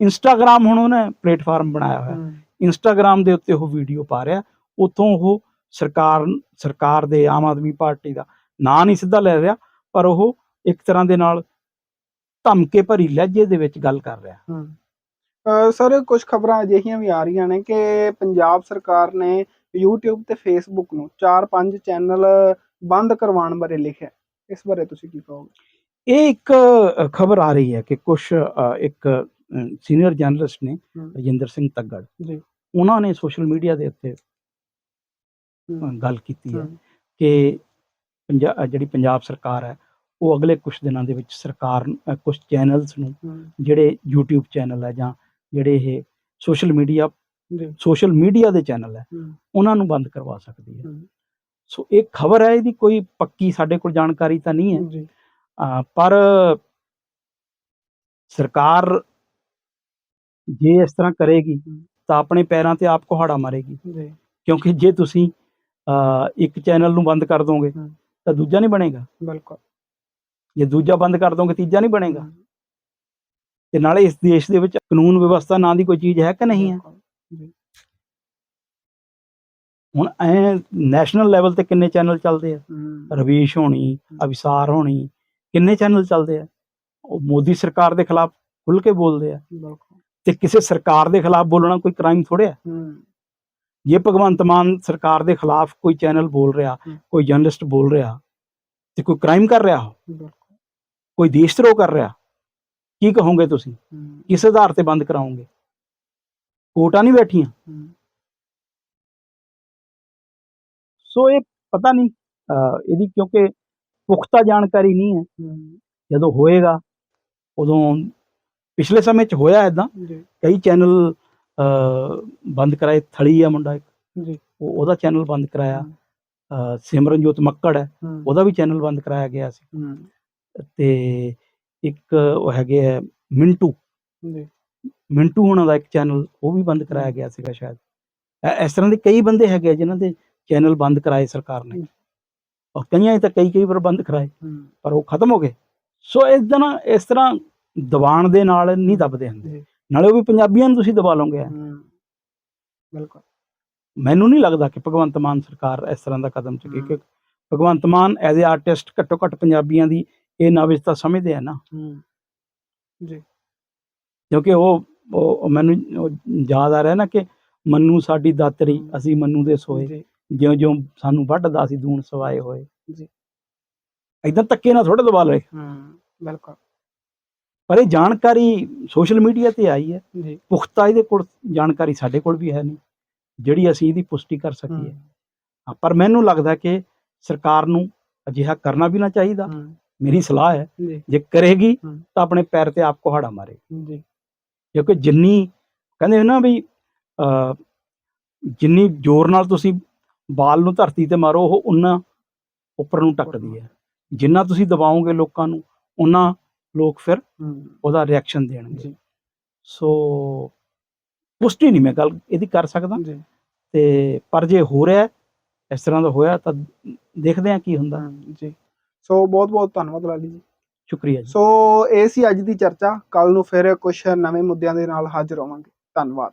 ਇੰਸਟਾਗ੍ਰam ਹੁਣ ਉਹਨੇ ਪਲੇਟਫਾਰਮ ਬਣਾਇਆ ਹੋਇਆ। ਇੰਸਟਾਗ੍ਰam ਦੇ ਉੱਤੇ ਉਹ ਵੀਡੀਓ ਪਾ ਰਿਹਾ। ਉਤੋਂ ਉਹ ਸਰਕਾਰ ਸਰਕਾਰ ਦੇ ਆਮ ਆਦਮੀ ਪਾਰਟੀ ਦਾ ਨਾਂ ਨਹੀਂ ਸਿੱਧਾ ਲੈ ਰਿਹਾ ਪਰ ਉਹ ਇੱਕ ਤਰ੍ਹਾਂ ਦੇ ਨਾਲ ਧਮਕੇ ਭਰੀ ਲਹਿਜੇ ਦੇ ਵਿੱਚ ਗੱਲ ਕਰ ਰਿਹਾ। ਸਰ ਕੁਝ ਖਬਰਾਂ ਅਜਿਹੀਆਂ ਵੀ ਆ ਰਹੀਆਂ ਨੇ ਕਿ ਪੰਜਾਬ ਸਰਕਾਰ ਨੇ YouTube ਤੇ Facebook ਨੂੰ 4-5 ਚੈਨਲ ਬੰਦ ਕਰਵਾਉਣ ਬਾਰੇ ਲਿਖਿਆ। ਇਸ ਬਾਰੇ ਤੁਸੀਂ ਕੀ ਕਹੋਗੇ? ਇਹ ਇੱਕ ਖਬਰ ਆ ਰਹੀ ਹੈ ਕਿ ਕੁਝ ਇੱਕ ਸੀਨੀਅਰ ਜਰਨਲਿਸਟ ਨੇ। ਰਜਿੰਦਰ ਸਿੰਘ ਤੱਗੜ ਜੀ। ਉਹਨਾਂ ਨੇ ਸੋਸ਼ਲ ਮੀਡੀਆ ਦੇ ਉੱਤੇ ਗੱਲ ਕੀਤੀ ਹੈ ਕਿ ਜਿਹੜੀ ਪੰਜਾਬ ਸਰਕਾਰ ਹੈ ਉਹ ਅਗਲੇ ਕੁਝ ਦਿਨਾਂ ਦੇ ਵਿੱਚ ਸਰਕਾਰ ਕੁਝ ਚੈਨਲਸ ਨੂੰ ਜਿਹੜੇ YouTube ਚੈਨਲ ਹੈ ਜਾਂ ਜਿਹੜੇ ਇਹ ਸੋਸ਼ਲ ਮੀਡੀਆ ਸੋਸ਼ਲ ਮੀਡੀਆ ਦੇ ਚੈਨਲ ਹੈ। ਉਹਨਾਂ ਨੂੰ ਬੰਦ ਕਰਵਾ ਸਕਦੀ ਹੈ। ਸੋ ਇਹ ਖਬਰ ਹੈ ਇਹਦੀ ਕੋਈ ਪੱਕੀ ਸਾਡੇ ਕੋਲ ਜਾਣਕਾਰੀ ਤਾਂ ਨਹੀਂ ਹੈ। ਪਰ ਸਰਕਾਰ ਜੇ ਇਸ ਤਰ੍ਹਾਂ ਕਰੇਗੀ। ਤਾਂ ਆਪਣੇ ਪੈਰਾਂ ਤੇ ਆਪ ਕੁਹਾੜਾ ਮਾਰੇਗੀ। ਕਿਉਂਕਿ ਜੇ ਤੁਸੀਂ ਇੱਕ ਚੈਨਲ ਨੂੰ ਬੰਦ ਕਰ ਦੋਗੇ। ਤਾਂ ਦੂਜਾ ਨਹੀਂ ਬਣੇਗਾ। ਬਿਲਕੁਲ। ਜੇ ਦੂਜਾ ਬੰਦ ਕਰ ਦੋਗੇ ਤੀਜਾ ਨਹੀਂ ਬਣੇਗਾ। ਤੇ ਨਾਲੇ ਇਸ ਦੇਸ਼ ਦੇ ਵਿੱਚ ਕਾਨੂੰਨ ਵਿਵਸਥਾ ਨਾਂ ਦੀ ਕੋਈ ਚੀਜ਼ ਹੈ ਕਿ ਨਹੀਂ ਹੈ? ਹੁਣ ਐ ਨੈਸ਼ਨਲ ਲੈਵਲ ਤੇ ਕਿੰਨੇ ਚੈਨਲ ਚੱਲਦੇ ਆ? ਰਵੀਸ਼ ਹੋਣੀ ਅਵਿਸਾਰ ਹੋਣੀ ਕਿੰਨੇ ਚੈਨਲ ਚੱਲਦੇ ਆ? ਉਹ ਮੋਦੀ ਸਰਕਾਰ ਦੇ ਖਿਲਾਫ ਖੁੱਲ ਕੇ ਬੋਲਦੇ ਆ। ਤੇ ਕਿਸੇ ਸਰਕਾਰ ਦੇ ਖਿਲਾਫ ਬੋਲਣਾ ਕੋਈ ਕ੍ਰਾਈਮ ਹੂੰ, ਜੇ ਭਗਵੰਤ ਮਾਨ ਸਰਕਾਰ ਦੇ ਖਿਲਾਫ ਕੋਈ ਚੈਨਲ ਬੋਲ ਰਿਹਾ। ਕੋਈ ਜਰਨਲਿਸਟ ਬੋਲ ਰਿਹਾ ਤੇ ਕੋਈ ਕ੍ਰਾਈਮ ਕਰ ਰਿਹਾ ਹੋ ਕੋਈ ਦੇਸ਼ ਧਰੋਹ ਕਰ ਰਿਹਾ? ਕੀ ਕਹੋਗੇ ਤੁਸੀਂ? ਕਿਸ ਆਧਾਰ ਤੇ ਬੰਦ ਕਰਾਓਗੇ? ਕੋਟਾਂ ਨਹੀਂ ਬੈਠੀਆਂ? ਸੋ ਇਹ ਪਤਾ ਨਹੀਂ ਇਹਦੀ ਕਿਉਂਕਿ ਪੁਖਤਾ ਜਾਣਕਾਰੀ ਨਹੀਂ ਹੈ। ਜਦੋਂ ਹੋਏਗਾ ਉਦੋਂ ਪਿਛਲੇ ਸਮੇਂ 'ਚ ਹੋਇਆ ਇਦਾਂ ਕਈ ਚੈਨਲ ਬੰਦ ਕਰਾਏ ਥਲੀ ਆ ਮੁੰਡਾ ਇੱਕ। ਜੀ। ਉਹ ਉਹਦਾ ਚੈਨਲ ਬੰਦ ਕਰਾਇਆ। ਸਿਮਰਨਜੋਤ ਮੱਕੜ ਹੈ। ਉਹਦਾ ਵੀ ਚੈਨਲ ਬੰਦ ਕਰਾਇਆ ਗਿਆ ਸੀ। ਤੇ ਇੱਕ ਉਹ ਹੈਗੇ ਆ ਮਿੰਟੂ। ਜੀ। ਮਿੰਟੂ ਹੋਣਾ ਦਾ ਇੱਕ ਚੈਨਲ ਉਹ ਵੀ ਬੰਦ ਕਰਾਇਆ ਗਿਆ ਸੀਗਾ ਸ਼ਾਇਦ। ਇਸ ਤਰ੍ਹਾਂ ਦੇ ਕਈ ਬੰਦੇ ਹੈਗੇ ਆ ਜਿਨ੍ਹਾਂ ਦੇ ਚੈਨਲ ਬੰਦ ਕਰਾਏ ਸਰਕਾਰ ਨੇ। ਔਰ ਕਈਆਂ ਤਾਂ ਕਈ ਕਈ ਵਾਰ ਬੰਦ ਕਰਾਏ। ਪਰ ਉਹ ਖਤਮ ਹੋ ਗਏ। ਸੋ ਇਸ ਦਿਨ ਇਸ ਤਰ੍ਹਾਂ ਦਬਾਣ ਦੇ ਨਾਲ ਨਹੀਂ ਦਬਦੇ ਹੁੰਦੇ। ਨਾਲੇ ਉਹ ਵੀ ਪੰਜਾਬੀਆਂ ਨੂੰ ਤੁਸੀਂ ਦਬਾ ਲਓਗੇ ਬਿਲਕੁਲ। ਮੈਨੂੰ ਨਹੀਂ ਲੱਗਦਾ ਕਿ ਭਗਵੰਤ ਮਾਨ ਸਰਕਾਰ ਇਸ ਤਰ੍ਹਾਂ ਦਾ ਕਦਮ ਚੁੱਕੇ। ਕਿ Bhagwant Mann as a artist ਘੱਟੋ ਘੱਟ ਪੰਜਾਬੀਆਂ ਦੀ ਇਹ ਨਾਵਿਜ਼ਤਾ ਸਮਝਦੇ ਆ ਨਾ। ਹੂੰ ਜੀ। ਕਿਉਂਕਿ ਉਹ ਉਹ ਮੈਨੂੰ ਯਾਦ ਆ ਰਿਹਾ ਨਾ ਕਿ ਮੰਨੂ ਸਾਡੀ ਦਾਤਰੀ ਅਸੀਂ ਮੰਨੂ ਦੇ ਸੋਏ। ਜਿਉਂ ਜਿਉਂ ਸਾਨੂੰ ਵੱਢਦਾ ਸੀ ਦੂਣ ਸਵਾਏ ਹੋਏ। ਜੀ। ਇਦਾਂ ਧੱਕੇ ਨਾਲ ਥੋੜਾ ਦਬਾ ਲਏ। ਹੂੰ ਬਿਲਕੁਲ। ਪਰ ਇਹ ਜਾਣਕਾਰੀ ਸੋਸ਼ਲ ਮੀਡੀਆ ਤੇ ਆਈ ਹੈ। ਜੀ। ਪੁਖਤਾ ਇਹਦੇ ਕੋਲ ਜਾਣਕਾਰੀ ਸਾਡੇ ਕੋਲ ਵੀ ਹੈ ਨਹੀਂ। ਜਿਹੜੀ ਅਸੀਂ ਇਹਦੀ ਪੁਸ਼ਟੀ ਕਰ ਸਕੀਏ। ਪਰ ਮੈਨੂੰ ਲੱਗਦਾ ਕਿ ਸਰਕਾਰ ਨੂੰ ਅਜਿਹਾ ਕਰਨਾ ਵੀ ਨਾ ਚਾਹੀਦਾ। ਮੇਰੀ ਸਲਾਹ ਹੈ ਜੀ। ਕਰੇਗੀ। ਤਾਂ ਆਪਣੇ ਪੈਰ ਤੇ ਆਪ ਕੁਹਾੜਾ ਮਾਰੇ। ਜੀ। ਕਿਉਂਕਿ ਜਿੰਨੀ ਕਹਿੰਦੇ ਨਾ ਵੀ ਜਿੰਨੀ ਜ਼ੋਰ ਨਾਲ ਤੁਸੀਂ ਬਾਲ ਨੂੰ ਧਰਤੀ ਤੇ ਮਾਰੋ ਉਹ ਉਨਾ ਉੱਪਰ ਨੂੰ ਟੱਕਦੀ ਹੈ। ਜਿੰਨਾ ਤੁਸੀਂ ਦਬਾਓਗੇ ਲੋਕਾਂ ਨੂੰ ਉਨਾ ਲੋਕ ਫਿਰ ਉਹਦਾ ਰਿਐਕਸ਼ਨ ਦੇਣਗੇ। ਸੋ ਪੁਸ਼ਟੀ ਨਹੀਂ ਮੈਂ ਗੱਲ ਇਹਦੀ ਕਰ ਸਕਦਾ। ਤੇ ਪਰ ਜੇ ਹੋ ਰਿਹਾ ਇਸ ਤਰ੍ਹਾਂ ਦਾ ਹੋਇਆ ਤਾਂ ਦੇਖਦੇ ਹਾਂ ਕੀ ਹੁੰਦਾ। ਜੀ। ਸੋ ਬਹੁਤ ਬਹੁਤ ਧੰਨਵਾਦ ਲਾਲੀ ਜੀ। ਸ਼ੁਕਰੀਆ ਜੀ। ਸੋ ਇਹ ਸੀ ਅੱਜ ਦੀ ਚਰਚਾ। ਕੱਲ ਨੂੰ ਫਿਰ ਕੁਝ ਨਵੇਂ ਮੁੱਦਿਆਂ ਦੇ ਨਾਲ ਹਾਜ਼ਰ ਹੋਵਾਂਗੇ। ਧੰਨਵਾਦ।